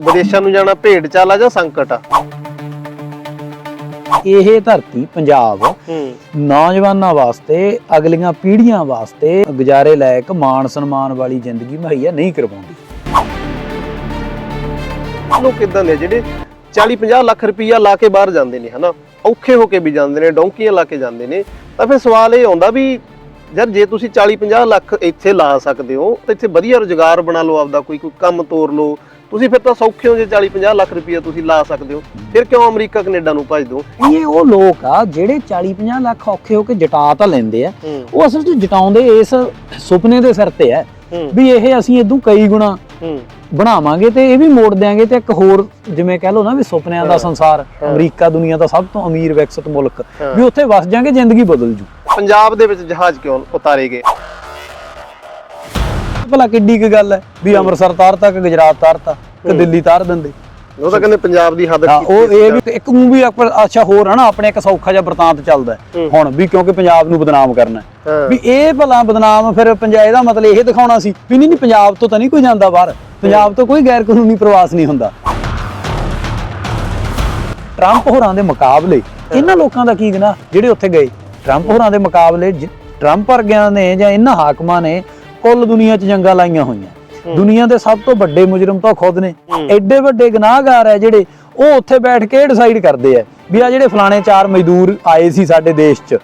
ਵਿਦੇਸ਼ਾਂ ਨੂੰ ਜਾਣਾ ਭੇਡ ਚਾਲ ਆ ਜਾਂ ਸੰਕਟ ਆ? ਇਹ ਧਰਤੀ ਪੰਜਾਬ ਹੂੰ। ਨੌਜਵਾਨਾਂ ਵਾਸਤੇ ਅਗਲੀਆਂ ਪੀੜ੍ਹੀਆਂ ਵਾਸਤੇ ਗੁਜ਼ਾਰੇ ਲਾਇਕ ਮਾਣ ਸਨਮਾਨ ਵਾਲੀ ਜ਼ਿੰਦਗੀ ਮੁਹੱਈਆ ਨਹੀਂ ਕਰਵਾਉਂਦੀ। ਲੋਕ ਕਿਦਾਂ ਦੇ ਆ ਜਿਹੜੇ 40 50 ਲੱਖ ਰੁਪਈਆ ਲਾ ਕੇ ਬਾਹਰ ਜਾਂਦੇ ਨੇ ਹਨਾ? ਔਖੇ ਹੋ ਕੇ ਵੀ ਜਾਂਦੇ ਨੇ ਡੌਂਕੀਆਂ ਲਾ ਕੇ ਜਾਂਦੇ ਨੇ। ਤਾਂ ਫਿਰ ਸਵਾਲ ਇਹ ਆਉਂਦਾ ਵੀ ਯਾਰ ਜੇ ਤੁਸੀਂ 40 50 ਲੱਖ ਇੱਥੇ ਲਾ ਸਕਦੇ ਹੋ ਤਾਂ ਇੱਥੇ ਵਧੀਆ ਰੁਜ਼ਗਾਰ ਬਣਾ ਲਓ ਆਪਦਾ ਕੋਈ ਕੋਈ ਕੰਮ ਤੋਰ ਲਓ ਤੁਸੀਂ ਫਿਰ ਤਾਂ ਸੌਖੇ ਹੋ ਜੇ 40 50 ਲੱਖ ਰੁਪਈਆ ਤੁਸੀਂ ਲਾ ਸਕਦੇ ਹੋ। ਫਿਰ ਕਿਉਂ ਅਮਰੀਕਾ ਕੈਨੇਡਾ ਨੂੰ ਭੱਜ ਦੋ? ਇਹ ਉਹ ਲੋਕ ਆ ਜਿਹੜੇ 40 50 ਲੱਖ ਔਖੇ ਹੋ ਕੇ ਜਟਾ ਤਾਂ ਲੈਂਦੇ ਆ। ਉਹ ਅਸਲ 'ਚ ਜਟਾਉਂਦੇ ਇਸ ਸੁਪਨੇ ਦੇ ਸਿਰ ਤੇ ਆ ਵੀ ਇਹ ਅਸੀਂ ਇਦੋਂ ਕਈ ਗੁਣਾ ਬਣਾਵਾਂਗੇ ਤੇ ਇਹ ਵੀ ਮੋੜ ਦਿਆਂਗੇ ਤੇ ਇੱਕ ਹੋਰ ਜਿਵੇਂ ਕਹਿ ਲਓ ਨਾ ਵੀ ਸੁਪਨਿਆਂ ਦਾ। ਸੰਸਾਰ ਅਮਰੀਕਾ ਦੁਨੀਆ ਦਾ ਸਭ ਤੋਂ ਅਮੀਰ ਵਿਕਸਿਤ ਮੁਲਕ। ਵੀ ਉੱਥੇ ਵਸ ਜਾਾਂਗੇ ਜ਼ਿੰਦਗੀ ਬਦਲ ਜੂ। ਪੰਜਾਬ ਦੇ ਵਿੱਚ ਜਹਾਜ਼ ਕਿਉਂ ਉਤਾਰੇ ਗਏ ਭਲਾ ਕਿੱਡੀ ਕੁ ਗੱਲ ਹੈ ਵੀ ਅੰਮ੍ਰਿਤਸਰ ਤਾਰ ਤੱਕ ਗੁਜਰਾਤ ਤਾਰ ਤਾ ਕਿ ਦਿੱਲੀ ਤਾਰ ਦਿੰਦੇ। ਉਹ ਤਾਂ ਕਹਿੰਦੇ ਪੰਜਾਬ ਦੀ ਹੱਦ ਹਾਂ ਉਹ ਇਹ ਵੀ ਇੱਕ ਨੂੰ ਵੀ ਅੱਛਾ ਹੋਰ ਹੈ ਨਾ ਆਪਣੇ ਇੱਕ ਸੌਖਾ ਜਿਹਾ ਵਰਤਾਂਤ ਚੱਲਦਾ। ਹੁਣ ਵੀ ਕਿਉਂਕਿ ਪੰਜਾਬ ਨੂੰ ਬਦਨਾਮ ਕਰਨਾ। ਵੀ ਇਹ ਭਲਾ ਬਦਨਾਮ ਫਿਰ ਪੰਜਾਬ ਇਹਦਾ ਮਤਲਬ ਇਹ ਦਿਖਾਉਣਾ ਸੀ ਵੀ ਨਹੀਂ ਨਹੀਂ ਪੰਜਾਬ ਤੋਂ ਤਾਂ ਨਹੀਂ ਕੋਈ ਜਾਂਦਾ ਬਾਹਰ। ਪੰਜਾਬ ਤੋਂ ਕੋਈ ਗੈਰ ਕਾਨੂੰਨੀ ਪ੍ਰਵਾਸ ਨਹੀਂ ਹੁੰਦਾ। ਟਰੰਪ ਹੋਰਾਂ ਦੇ ਮੁਕਾਬਲੇ ਇਹਨਾਂ ਲੋਕਾਂ ਦਾ ਕੀ ਗੁਨਾਹ ਜਿਹੜੇ ਉੱਥੇ ਗਏ ਟਰੰਪ ਹੋਰਾਂ ਦੇ ਮੁਕਾਬਲੇ ਟਰੰਪ ਵਰਗਿਆਂ ਨੇ ਜਾਂ ਇਹਨਾਂ ਹਾਕਮਾਂ ਨੇ ਕੁੱਲ ਦੁਨੀਆ 'ਚ ਜੰਗਾਂ ਲਾਈਆਂ ਹੋਈਆਂ। ਦੁਨੀਆ ਦੇ ਸਭ ਤੋਂ ਵੱਡੇ ਮੁਜਰਮ ਤਾਂ ਖੁਦ ਨੇ। ਐਡੇ ਵੱਡੇ ਗੁਨਾਹਗਾਰ ਹੈ ਜਿਹੜੇ ਉਹ ਉੱਥੇ ਬੈਠ ਕੇ ਡਿਸਾਈਡ ਕਰਦੇ ਆ ਵੀ ਆ ਜਿਹੜੇ ਫਲਾਣੇ ਚਾਰ ਮਜ਼ਦੂਰ ਆਏ ਸੀ ਸਾਡੇ ਦੇਸ਼ 'ਚ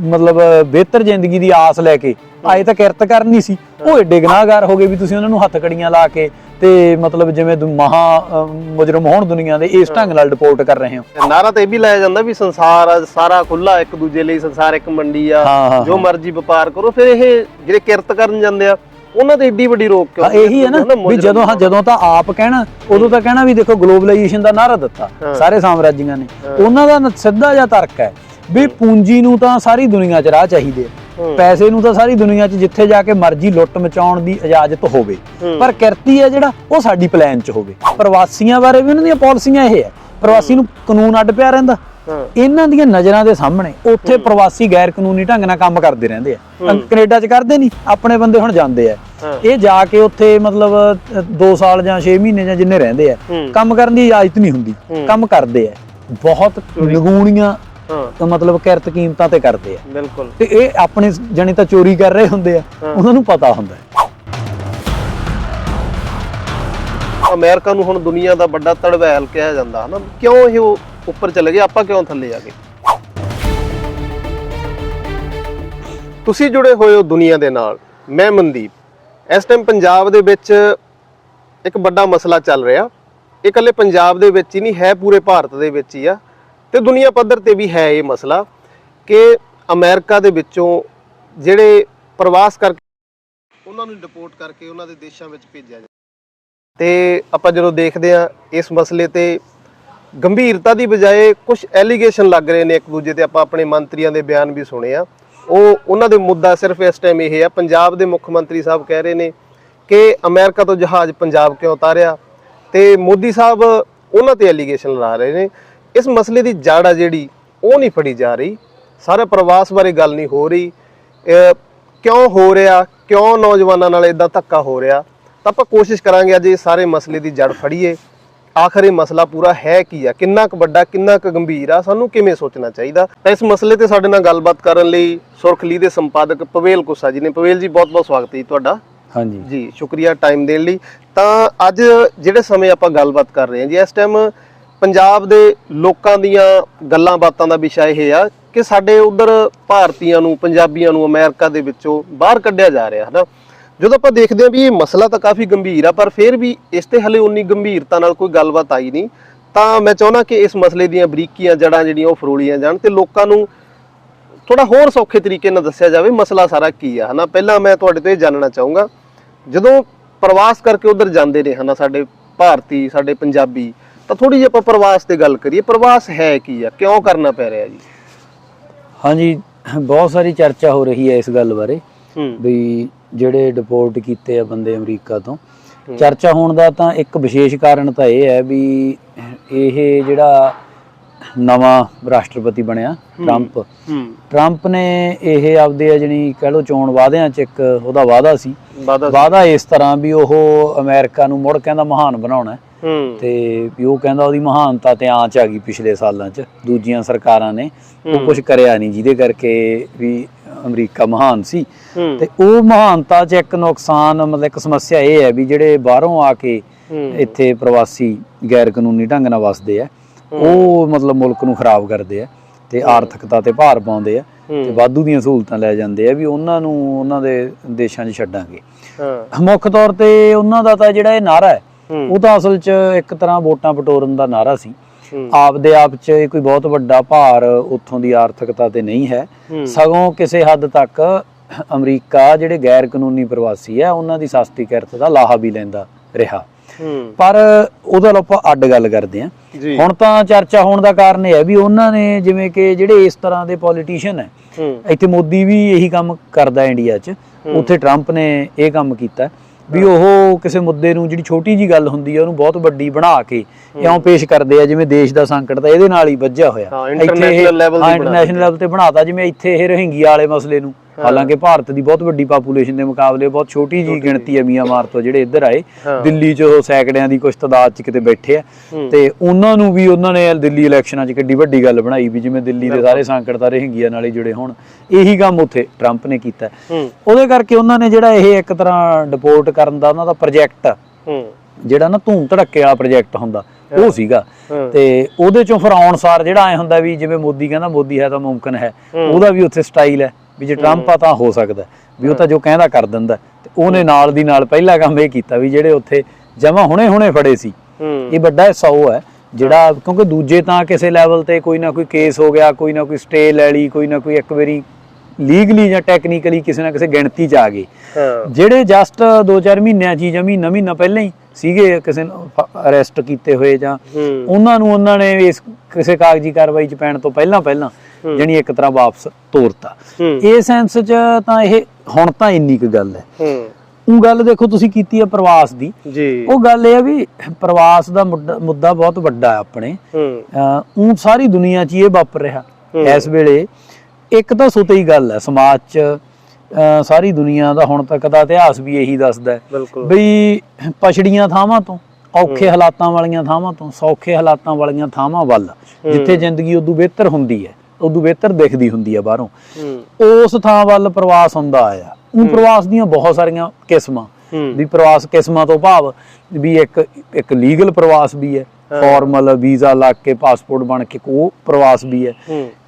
ਮਤਲਬ ਬਿਹਤਰ ਜ਼ਿੰਦਗੀ ਦੀ ਆਸ ਲੈ ਕੇ ਆਏ ਤਾਂ ਕਿਰਤ ਕਰਨੀ ਸੀ। ਉਹ ਏਡੇ ਗੁਨਾਹਗਾਰ ਹੋ ਗਏ ਵੀ ਤੁਸੀਂ ਉਹਨਾਂ ਨੂੰ ਹੱਥ ਕੜੀਆਂ ਲਾ ਕੇ ਤੇ ਮਤਲਬ ਜਿਵੇਂ ਮਹਾ ਮੁਜਰਮ ਹੋਣ ਦੁਨੀਆ ਦੇ ਇਸ ਢੰਗ ਨਾਲ ਡਿਪੋਰਟ ਕਰ ਰਹੇ ਹੋ। ਨਾਰਾ ਤੇ ਇਹ ਵੀ ਲਾਇਆ ਜਾਂਦਾ ਵੀ ਸੰਸਾਰ ਸਾਰਾ ਖੁੱਲਾ ਇੱਕ ਦੂਜੇ ਲਈ ਸੰਸਾਰ ਇੱਕ ਮੰਡੀ ਆ। ਜੋ ਮਰਜ਼ੀ ਵਪਾਰ ਕਰੋ ਫਿਰ ਇਹ ਜਿਹੜੇ ਕਿਰਤ ਕਰਨ ਜਾਂਦੇ ਆ ਉਹਨਾਂ ਤੇ ਏਡੀ ਵੱਡੀ ਰੋਕ ਕਿਉਂ ਹਾਂ, ਇਹੀ ਹੈ ਨਾ ਵੀ ਜਦੋਂ ਹਾਂ ਜਦੋਂ ਤਾਂ ਆਪ ਕਹਿਣਾ ਉਦੋਂ ਤਾਂ ਕਹਿਣਾ ਵੀ ਦੇਖੋ ਗਲੋਬਲਾਈਜੇਸ਼ਨ ਦਾ ਨਾਰਾ ਦਿੱਤਾ। ਸਾਰੇ ਸਾਮਰਾਜੀਆਂ ਨੇ। ਉਹਨਾਂ ਦਾ ਸਿੱਧਾ ਜਿਹਾ ਤਰਕ ਹੈ ਵੀ ਪੂੰਜੀ ਨੂੰ ਤਾਂ ਸਾਰੀ ਦੁਨੀਆ 'ਚ ਰਾਹ ਚਾਹੀਦੇ। ਪੈਸੇ ਨੂੰ ਤਾਂ ਸਾਰੀ ਦੁਨੀਆ 'ਚ ਜਿੱਥੇ ਜਾ ਕੇ ਮਰਜ਼ੀ ਲੁੱਟ ਮਚਾਉਣ ਦੀ ਇਜਾਜ਼ਤ ਹੋਵੇ। ਪਰ ਕਿਰਤੀ ਹੈ ਜਿਹੜਾ ਉਹ ਸਾਡੀ ਪਲਾਨ 'ਚ ਹੋਵੇ। ਪ੍ਰਵਾਸੀਆਂ ਬਾਰੇ ਵੀ ਉਹਨਾਂ ਦੀਆਂ ਪਾਲਿਸੀਆਂ ਇਹ ਹੈ। ਪ੍ਰਵਾਸੀ ਨੂੰ ਕਾਨੂੰਨ ਅੱਡ ਪਿਆ ਰਹਿੰਦਾ। ਇਹਨਾਂ ਦੀਆਂ ਨਜ਼ਰਾਂ ਦੇ ਸਾਹਮਣੇ ਉੱਥੇ ਪ੍ਰਵਾਸੀ ਗੈਰ ਕਾਨੂੰਨੀ ਢੰਗ ਨਾਲ ਕੰਮ ਕਰਦੇ ਰਹਿੰਦੇ ਆ। ਕੈਨੇਡਾ 'ਚ ਕਰਦੇ ਨਹੀਂ ਆਪਣੇ ਬੰਦੇ ਹੁਣ ਜਾਂਦੇ ਆ। ਇਹ ਜਾ ਕੇ ਉੱਥੇ ਮਤਲਬ 2 ਸਾਲ ਜਾਂ 6 ਮਹੀਨੇ ਜਾਂ ਜਿੰਨੇ ਰਹਿੰਦੇ ਆ। ਕੰਮ ਕਰਨ ਦੀ ਇਜਾਜ਼ਤ ਨਹੀਂ ਹੁੰਦੀ। ਕੰਮ ਕਰਦੇ ਆ। ਬਹੁਤ ਨਗੂਣੀਆਂ ਹਾਂ। ਮਤਲਬ ਕਿਰਤ ਕੀਮਤਾਂ ਤੇ ਕਰਦੇ ਆ। ਬਿਲਕੁਲ। ਤੇ ਇਹ ਆਪਣੇ ਜਣੇ ਤਾਂ ਚੋਰੀ ਕਰ ਰਹੇ ਹੁੰਦੇ ਆ ਉਹਨਾਂ ਨੂੰ ਪਤਾ ਹੁੰਦਾ। ਅਮਰੀਕਾ ਨੂੰ ਹੁਣ ਦੁਨੀਆ ਦਾ ਵੱਡਾ ਤੜਵੈਲ ਕਿਹਾ ਜਾਂਦਾ ਹਨਾ? ਕਿਉਂ ਇਹ ਉੱਪਰ ਚਲੇ ਗਏ, ਆਪਾਂ ਕਿਉਂ ਥੱਲੇ ਆ ਗਏ? ਤੁਸੀਂ ਜੁੜੇ ਹੋਏ ਹੋ ਦੁਨੀਆ ਦੇ ਨਾਲ, ਮੈਂ ਮਨਦੀਪ। ਇਸ ਟਾਈਮ ਪੰਜਾਬ ਦੇ ਵਿੱਚ ਇੱਕ ਵੱਡਾ ਮਸਲਾ ਚੱਲ ਰਿਹਾ। ਇਹ ਇਕੱਲੇ ਪੰਜਾਬ ਦੇ ਵਿੱਚ ਹੀ ਨਹੀਂ, ਹੈ ਪੂਰੇ ਭਾਰਤ ਦੇ ਵਿੱਚ ਹੀ ਆ। ਤੇ ਦੁਨੀਆ ਪੱਧਰ ਤੇ ਵੀ ਹੈ ਇਹ ਮਸਲਾ ਕਿ ਅਮਰੀਕਾ ਦੇ ਵਿੱਚੋਂ ਜਿਹੜੇ ਪ੍ਰਵਾਸ ਕਰਕੇ ਉਹਨਾਂ ਨੂੰ ਡਿਪੋਰਟ ਕਰਕੇ ਉਹਨਾਂ ਦੇ ਦੇਸ਼ਾਂ ਵਿੱਚ ਭੇਜਿਆ ਜਾਂਦਾ ਤੇ ਆਪਾਂ ਜਦੋਂ ਦੇਖਦੇ ਆ ਇਸ ਮਸਲੇ ਤੇ ਗੰਭੀਰਤਾ ਦੀ ਬਜਾਏ ਕੁਝ ਐਲੀਗੇਸ਼ਨ ਲੱਗ ਰਹੇ ਨੇ ਇੱਕ ਦੂਜੇ ਤੇ। ਆਪਾਂ ਆਪਣੇ ਮੰਤਰੀਆਂ ਦੇ ਬਿਆਨ ਵੀ ਸੁਣੇ ਆ। ਉਹ, ਉਹਨਾਂ ਦੇ ਮੁੱਦਾ ਸਿਰਫ ਇਸ ਟਾਈਮ ਇਹ ਆ। ਪੰਜਾਬ ਦੇ ਮੁੱਖ ਮੰਤਰੀ ਸਾਹਿਬ ਕਹਿ ਰਹੇ ਨੇ ਕਿ ਅਮਰੀਕਾ ਤੋਂ ਜਹਾਜ਼ ਪੰਜਾਬ ਕਿਉਂ ਉਤਾਰਿਆ? ਤੇ ਮੋਦੀ ਸਾਹਿਬ ਉਹਨਾਂ ਤੇ ਐਲੀਗੇਸ਼ਨ ਲਾ ਰਹੇ ਨੇ। ਇਸ ਮਸਲੇ ਦੀ ਜੜ ਆ ਜਿਹੜੀ, ਉਹ ਨਹੀਂ ਫੜੀ ਜਾ ਰਹੀ। ਸਾਰੇ ਪ੍ਰਵਾਸ ਬਾਰੇ ਗੱਲ ਨਹੀਂ ਹੋ ਰਹੀ। ਕਿਉਂ ਹੋ ਰਿਹਾ? ਕਿਉਂ ਨੌਜਵਾਨਾਂ ਨਾਲ ਇਦਾਂ ਧੱਕਾ ਹੋ ਰਿਹਾ? ਤਾਂ ਆਪਾਂ ਕੋਸ਼ਿਸ਼ ਕਰਾਂਗੇ ਅੱਜ ਇਹ ਸਾਰੇ ਮਸਲੇ ਦੀ ਜੜ ਫੜੀਏ। ਆਖਰ ਇਹ ਮਸਲਾ ਪੂਰਾ ਹੈ ਕੀ ਆ? ਕਿੰਨਾ ਕੁ ਵੱਡਾ ਕਿੰਨਾ ਕੁ ਗੰਭੀਰ ਆ? ਸਾਨੂੰ ਕਿਵੇਂ ਸੋਚਣਾ ਚਾਹੀਦਾ? ਤਾਂ ਇਸ ਮਸਲੇ ਤੇ ਸਾਡੇ ਨਾਲ ਗੱਲਬਾਤ ਕਰਨ ਲਈ ਸੁਰਖਲੀ ਦੇ ਸੰਪਾਦਕ ਪਵੇਲ ਕੁਸਾ ਜੀ ਨੇ। ਪਵੇਲ ਜੀ ਬਹੁਤ ਬਹੁਤ ਸਵਾਗਤ ਹੈ ਜੀ ਤੁਹਾਡਾ। ਹਾਂਜੀ। ਜੀ ਸ਼ੁਕਰੀਆ ਟਾਈਮ ਦੇਣ ਲਈ। ਤਾਂ ਅੱਜ ਜਿਹੜੇ ਸਮੇਂ ਆਪਾਂ ਗੱਲਬਾਤ ਕਰ ਰਹੇ ਹਾਂ ਜੀ ਇਸ ਟਾਈਮ ਪੰਜਾਬ ਦੇ ਲੋਕਾਂ ਦੀਆਂ ਗੱਲਾਂ ਬਾਤਾਂ ਦਾ ਵਿਸ਼ਾ ਇਹ ਆ ਕਿ ਸਾਡੇ ਉਧਰ ਭਾਰਤੀਆਂ ਨੂੰ ਪੰਜਾਬੀਆਂ ਨੂੰ ਅਮਰੀਕਾ ਦੇ ਵਿੱਚੋਂ ਬਾਹਰ ਕੱਢਿਆ ਜਾ ਰਿਹਾ ਹੈ ਨਾ ਜਦੋਂ ਆਪਾਂ ਦੇਖਦੇ ਹਾਂ ਵੀ ਇਹ ਮਸਲਾ ਤਾਂ ਕਾਫੀ ਗੰਭੀਰ ਆ ਪਰ ਫਿਰ ਵੀ ਇਸ ਤੇ ਹਲੇ ਉਨੀ ਗੰਭੀਰਤਾ ਨਾਲ ਕੋਈ ਗੱਲਬਾਤ ਆਈ ਨਹੀਂ। ਤਾਂ ਮੈਂ ਚਾਹੁੰਦਾ ਕਿ ਇਸ ਮਸਲੇ ਦੀਆਂ ਬਰੀਕੀਆਂ ਜੜਾਂ ਜਿਹੜੀਆਂ ਉਹ ਫਰੋਲੀਆਂ ਜਾਣ ਤੇ ਲੋਕਾਂ ਨੂੰ ਥੋੜਾ ਹੋਰ ਸੌਖੇ ਤਰੀਕੇ ਨਾਲ ਦੱਸਿਆ ਜਾਵੇ ਮਸਲਾ ਸਾਰਾ ਕੀ ਆ ਹਨਾ? ਪਹਿਲਾਂ ਮੈਂ ਤੁਹਾਡੇ ਤੋਂ ਇਹ ਜਾਣਨਾ ਚਾਹੂੰਗਾ ਜਦੋਂ ਪ੍ਰਵਾਸ ਕਰਕੇ ਉਧਰ ਜਾਂਦੇ ਨੇ ਹਨਾ ਸਾਡੇ ਭਾਰਤੀ ਸਾਡੇ ਪੰਜਾਬੀ ਤਾਂ ਥੋੜੀ ਜਿਹੀ ਆਪਾਂ ਪ੍ਰਵਾਸ ਤੇ ਗੱਲ ਕਰੀਏ ਪ੍ਰਵਾਸ ਹੈ ਕੀ ਆ? ਕਿਉਂ ਕਰਨਾ ਪੈ ਰਿਹਾ ਜੀ? ਹਾਂਜੀ ਬਹੁਤ ਸਾਰੀ ਚਰਚਾ ਹੋ ਰਹੀ ਹੈ ਇਸ ਗੱਲ ਬਾਰੇ ਵੀ ਜਿਹੜੇ ਡਿਪੋਰਟ ਕੀਤੇ ਆ ਬੰਦੇ ਅਮਰੀਕਾ ਤੋਂ। ਚਰਚਾ ਹੋਣ ਦਾ ਤਾਂ ਇੱਕ ਵਿਸ਼ੇਸ਼ ਕਾਰਨ ਤਾਂ ਇਹ ਹੈ ਵੀ ਇਹ ਜਿਹੜਾ ਨਵਾਂ ਰਾਸ਼ਟਰਪਤੀ ਬਣਿਆ ਟਰੰਪ। ਟਰੰਪ ਨੇ ਇਹ ਆਪਦੇ ਜਿਹੜੀ ਕਹਿ ਲਓ ਚੋਣ ਵਾਅਦਿਆਂ 'ਚ ਇੱਕ ਉਹਦਾ ਵਾਅਦਾ ਸੀ। ਵਾਅਦਾ ਇਸ ਤਰ੍ਹਾਂ ਵੀ ਉਹ ਅਮਰੀਕਾ ਨੂੰ ਮੁੜ ਕਹਿੰਦਾ ਮਹਾਨ ਬਣਾਉਣਾ। ਤੇ ਵੀ ਉਹ ਕਹਿੰਦਾ ਉਹਦੀ ਮਹਾਨਤਾ ਤੇ ਆਂਚ ਆ ਗਈ ਪਿਛਲੇ ਸਾਲਾਂ 'ਚ। ਦੂਜੀਆਂ ਸਰਕਾਰਾਂ ਨੇ ਉਹ। ਕੁਝ ਕਰਿਆ ਨਹੀਂ ਜਿਹਦੇ ਕਰਕੇ ਵੀ ਅਮਰੀਕਾ ਮਹਾਨ ਸੀ। ਤੇ ਉਹ ਮਹਾਨਤਾ 'ਚ ਇੱਕ ਨੁਕਸਾਨ ਮਤਲਬ ਇੱਕ ਸਮੱਸਿਆ ਇਹ ਹੈ ਵੀ ਜਿਹੜੇ ਬਾਹਰੋਂ ਆ ਕੇ ਇੱਥੇ ਪ੍ਰਵਾਸੀ ਗੈਰ ਕਾਨੂੰਨੀ ਢੰਗ ਨਾਲ ਵਸਦੇ ਆ ਉਹ ਮਤਲਬ ਮੁਲਕ ਨੂੰ ਖਰਾਬ ਕਰਦੇ ਆ ਤੇ ਆਰਥਿਕਤਾ ਤੇ ਭਾਰ ਪਾਉਂਦੇ ਆ ਤੇ ਵਾਧੂ ਦੀਆਂ ਸਹੂਲਤਾਂ ਲੈ ਜਾਂਦੇ ਆ ਵੀ ਉਹਨਾਂ ਨੂੰ ਉਹਨਾਂ ਦੇ ਦੇਸ਼ਾਂ 'ਚ ਛੱਡਾਂਗੇ। ਹਾਂ। ਮੁੱਖ ਤੌਰ ਤੇ ਉਹਨਾਂ ਦਾ ਤਾਂ ਜਿਹੜਾ ਇਹ ਨਾਰਾ ਹੈ ਉਹ ਤਾਂ ਅਸਲ 'ਚ ਇੱਕ ਤਰ੍ਹਾਂ ਵੋਟਾਂ ਪਟੋਰਨ ਦਾ ਨਾਰਾ ਸੀ। ਆਪਦੇ ਆਪ 'ਚ ਇਹ ਕੋਈ ਬਹੁਤ ਵੱਡਾ ਭਾਰ ਉੱਥੋਂ ਦੀ ਆਰਥਿਕਤਾ ਤੇ ਨਹੀਂ ਹੈ। ਸਗੋਂ ਕਿਸੇ ਹੱਦ ਤੱਕ ਅਮਰੀਕਾ ਜਿਹੜੇ ਗੈਰ ਕਾਨੂੰਨੀ ਪ੍ਰਵਾਸੀ ਆ ਉਹਨਾਂ ਦੀ ਸਸਤੀ ਕਿਰਤ ਦਾ ਲਾਹਾ ਵੀ ਲੈਂਦਾ ਰਿਹਾ। ਪਰ ਉਹਦੇ ਆਪਾਂ ਅੱਡ ਗੱਲ ਕਰਦੇ ਜੀ। ਹੁਣ ਤਾਂ ਚਰਚਾ ਹੋਣ ਦਾ ਕਾਰਨ ਇਹ ਹੈ ਵੀ ਉਹਨਾਂ ਨੇ ਜਿਵੇਂ ਕਿ ਜਿਹੜੇ ਇਸ ਤਰ੍ਹਾਂ ਦੇ ਪੋਲੀਟੀਸ਼ੀਅਨ ਹੈ ਇੱਥੇ ਮੋਦੀ ਵੀ ਇਹੀ ਕੰਮ ਕਰਦਾ ਇੰਡੀਆ 'ਚ। ਉੱਥੇ ਟਰੰਪ ਨੇ ਇਹ ਕੰਮ ਕੀਤਾ ਵੀ ਉਹ ਕਿਸੇ ਮੁੱਦੇ ਨੂੰ ਜਿਹੜੀ ਛੋਟੀ ਜੀ ਗੱਲ ਹੁੰਦੀ ਹੈ ਉਹਨੂੰ ਬਹੁਤ ਵੱਡੀ ਬਣਾ ਕੇ ਇਉਂ ਪੇਸ਼ ਕਰਦੇ ਆ ਜਿਵੇਂ ਦੇਸ਼ ਦਾ ਸੰਕਟ ਤਾਂ ਇਹਦੇ ਨਾਲ ਹੀ ਵੱਜਿਆ ਹੋਇਆ। ਹਾਂ, international level ਤੇ ਬਣਾਤਾ ਜਿਵੇਂ ਇੱਥੇ ਇਹ ਰੋਹਿੰਗੀਆ ਵਾਲੇ ਮਸਲੇ ਨੂੰ। ਹਾਲਾਂਕਿ ਭਾਰਤ ਦੀ ਬਹੁਤ ਵੱਡੀ ਪਾਪੂਲੇਸ਼ਨ ਦੇ ਮੁਕਾਬਲੇ ਬਹੁਤ ਛੋਟੀ ਜੀ ਗਿਣਤੀ ਹੈ ਮੀਆਂਮਾਰ ਤੋਂ ਜਿਹੜੇ ਇੱਧਰ ਆਏ। ਦਿੱਲੀ 'ਚ ਉਹ ਸੈਕੜਿਆਂ ਦੀ ਕੁਛ ਤਾਦਾਦ 'ਚ ਕਿਤੇ ਬੈਠੇ ਆ। ਤੇ ਉਹਨਾਂ ਨੂੰ ਵੀ ਉਹਨਾਂ ਨੇ ਦਿੱਲੀ ਇਲੈਕਸ਼ਨਾਂ 'ਚ ਕਿੱਡੀ ਵੱਡੀ ਗੱਲ ਬਣਾਈ ਵੀ ਜਿਵੇਂ ਦਿੱਲੀ ਦੇ ਸਾਰੇ ਸੰਕਟ ਤਾਂ ਰੋਹਿੰਗੀਆ ਨਾਲ ਹੀ ਜੁੜੇ ਹੋਣ ਇਹੀ ਕੰਮ ਉੱਥੇ ਟਰੰਪ ਨੇ ਕੀਤਾ। ਉਹਦੇ ਕਰਕੇ ਉਹਨਾਂ ਨੇ ਜਿਹੜਾ ਇਹ ਇੱਕ ਤਰ੍ਹਾਂ ਡਿਪੋਰਟ ਕਰਨ ਦਾ ਉਹਨਾਂ ਦਾ ਪ੍ਰੋਜੈਕਟ ਜਿਹੜਾ ਨਾ ਧੂਮ ਧੜੱਕੇ ਵਾਲਾ ਪ੍ਰੋਜੈਕਟ ਹੁੰਦਾ ਉਹ ਸੀਗਾ। ਤੇ ਉਹਦੇ ਚੋਂ ਫਿਰ ਆਉਣ ਸਾਰ ਜਿਹੜਾ ਐ ਹੁੰਦਾ ਵੀ ਜਿਵੇਂ ਮੋਦੀ ਕਹਿੰਦਾ ਮੋਦੀ ਹੈ ਤਾਂ ਮੁਮਕਨ ਹੈ ਉਹਦਾ ਵੀ ਉੱਥੇ ਸਟਾਈਲ ਹੈ। ਵੀ ਜੇ ਟਰੰਪ ਆ ਤਾਂ ਹੋ ਸਕਦਾ ਵੀ ਉਹ ਤਾਂ ਜੋ ਕਹਿੰਦਾ ਕਰ ਦਿੰਦਾ ਤੇ ਉਹਨੇ ਨਾਲ ਦੀ ਨਾਲ ਪਹਿਲਾ ਕੰਮ ਇਹ ਕੀਤਾ ਵੀ ਜਿਹੜੇ ਉੱਥੇ ਜਮਾ ਹੁਣੇ ਹੁਣੇ ਫੜੇ ਸੀ। ਇਹ ਵੱਡਾ ਹਿੱਸਾ ਉਹ ਹੈ ਜਿਹੜਾ ਕਿਉਂਕਿ ਦੂਜੇ ਤਾਂ ਕਿਸੇ ਲੈਵਲ ਤੇ ਕੋਈ ਨਾ ਕੋਈ ਕੇਸ ਹੋ ਗਿਆ ਕੋਈ ਨਾ ਕੋਈ ਸਟੇ ਲੈ ਲਈ ਕੋਈ ਨਾ ਕੋਈ ਇੱਕ ਵਾਰੀ ਲੀਗਲੀ ਜਾਂ ਟੈਕਨੀਕਲੀ ਕਿਸੇ ਨਾ ਕਿਸੇ ਗਿਣਤੀ 'ਚ ਆ ਗਏ। ਜਿਹੜੇ ਜਸਟ 2-4 ਮਹੀਨਿਆਂ 'ਚ ਜਾਂ ਮਹੀਨਾ ਮਹੀਨਾ ਪਹਿਲਾਂ ਹੀ ਸੀਗੇ ਕਿਸੇ ਨੂੰ ਅਰੈਸਟ ਕੀਤੇ ਹੋਏ ਜਾਂ ਉਹਨਾਂ ਨੂੰ ਉਹਨਾਂ ਨੇ ਇਸ ਕਿਸੇ ਕਾਗਜ਼ੀ ਕਾਰਵਾਈ 'ਚ ਪੈਣ ਤੋਂ ਪਹਿਲਾਂ ਪਹਿਲਾਂ ਜਾਣੀ ਇੱਕ ਤਰ੍ਹਾਂ ਵਾਪਸ ਤੋਰਤਾ। ਇਹ ਸੈਂਸ 'ਚ ਤਾਂ ਇਹ ਹੁਣ ਤਾਂ ਇੰਨੀ ਕੁ ਗੱਲ ਹੈ। ਉਹ ਗੱਲ ਦੇਖੋ ਤੁਸੀਂ ਕੀਤੀ ਹੈ ਪ੍ਰਵਾਸ ਦੀ। ਉਹ ਗੱਲ ਇਹ ਆ ਵੀ ਪ੍ਰਵਾਸ ਦਾ ਮੁੱਦਾ ਬਹੁਤ ਵੱਡਾ ਹੈ ਆਪਣੇ। ਉਹ ਸਾਰੀ ਦੁਨੀਆ 'ਚ ਇਹ ਵਾਪਰ ਰਿਹਾ ਇਸ ਵੇਲੇ। ਇੱਕ ਤਾਂ ਸੁਤੇ ਹੀ ਗੱਲ ਹੈ ਸਮਾਜ 'ਚ ਸਾਰੀ ਦੁਨੀਆ ਦਾ ਹੁਣ ਤੱਕ ਦਾ ਇਤਿਹਾਸ ਵੀ ਇਹੀ ਦੱਸਦਾ ਹੈ। ਬਈ ਪਛੜੀਆਂ ਥਾਵਾਂ ਤੋਂ ਔਖੇ ਹਾਲਾਤਾਂ ਵਾਲੀਆਂ ਥਾਵਾਂ ਤੋਂ ਸੌਖੇ ਹਾਲਾਤਾਂ ਵਾਲੀਆਂ ਥਾਵਾਂ ਵੱਲ ਜਿੱਥੇ ਜ਼ਿੰਦਗੀ ਉਦੋਂ ਬਿਹਤਰ ਹੁੰਦੀ ਹੈ। ਉਦੋਂ ਬਿਹਤਰ ਦਿਖਦੀ ਹੁੰਦੀ ਹੈ ਬਾਹਰੋਂ। ਉਸ ਥਾਂ ਵੱਲ ਪ੍ਰਵਾਸ ਹੁੰਦਾ ਆਇਆ ਉਹ ਪ੍ਰਵਾਸ ਦੀਆਂ ਬਹੁਤ ਸਾਰੀਆਂ ਕਿਸਮਾਂ। ਵੀ ਪ੍ਰਵਾਸ ਕਿਸਮਾਂ ਤੋਂ ਭਾਵ ਵੀ ਇੱਕ ਇੱਕ ਲੀਗਲ ਪ੍ਰਵਾਸ ਵੀ ਹੈ ਫਾਰਮਲ ਵੀਜ਼ਾ ਲੱਗ ਕੇ ਪਾਸਪੋਰਟ ਬਣ ਕੇ ਉਹ ਪ੍ਰਵਾਸ ਵੀ ਹੈ।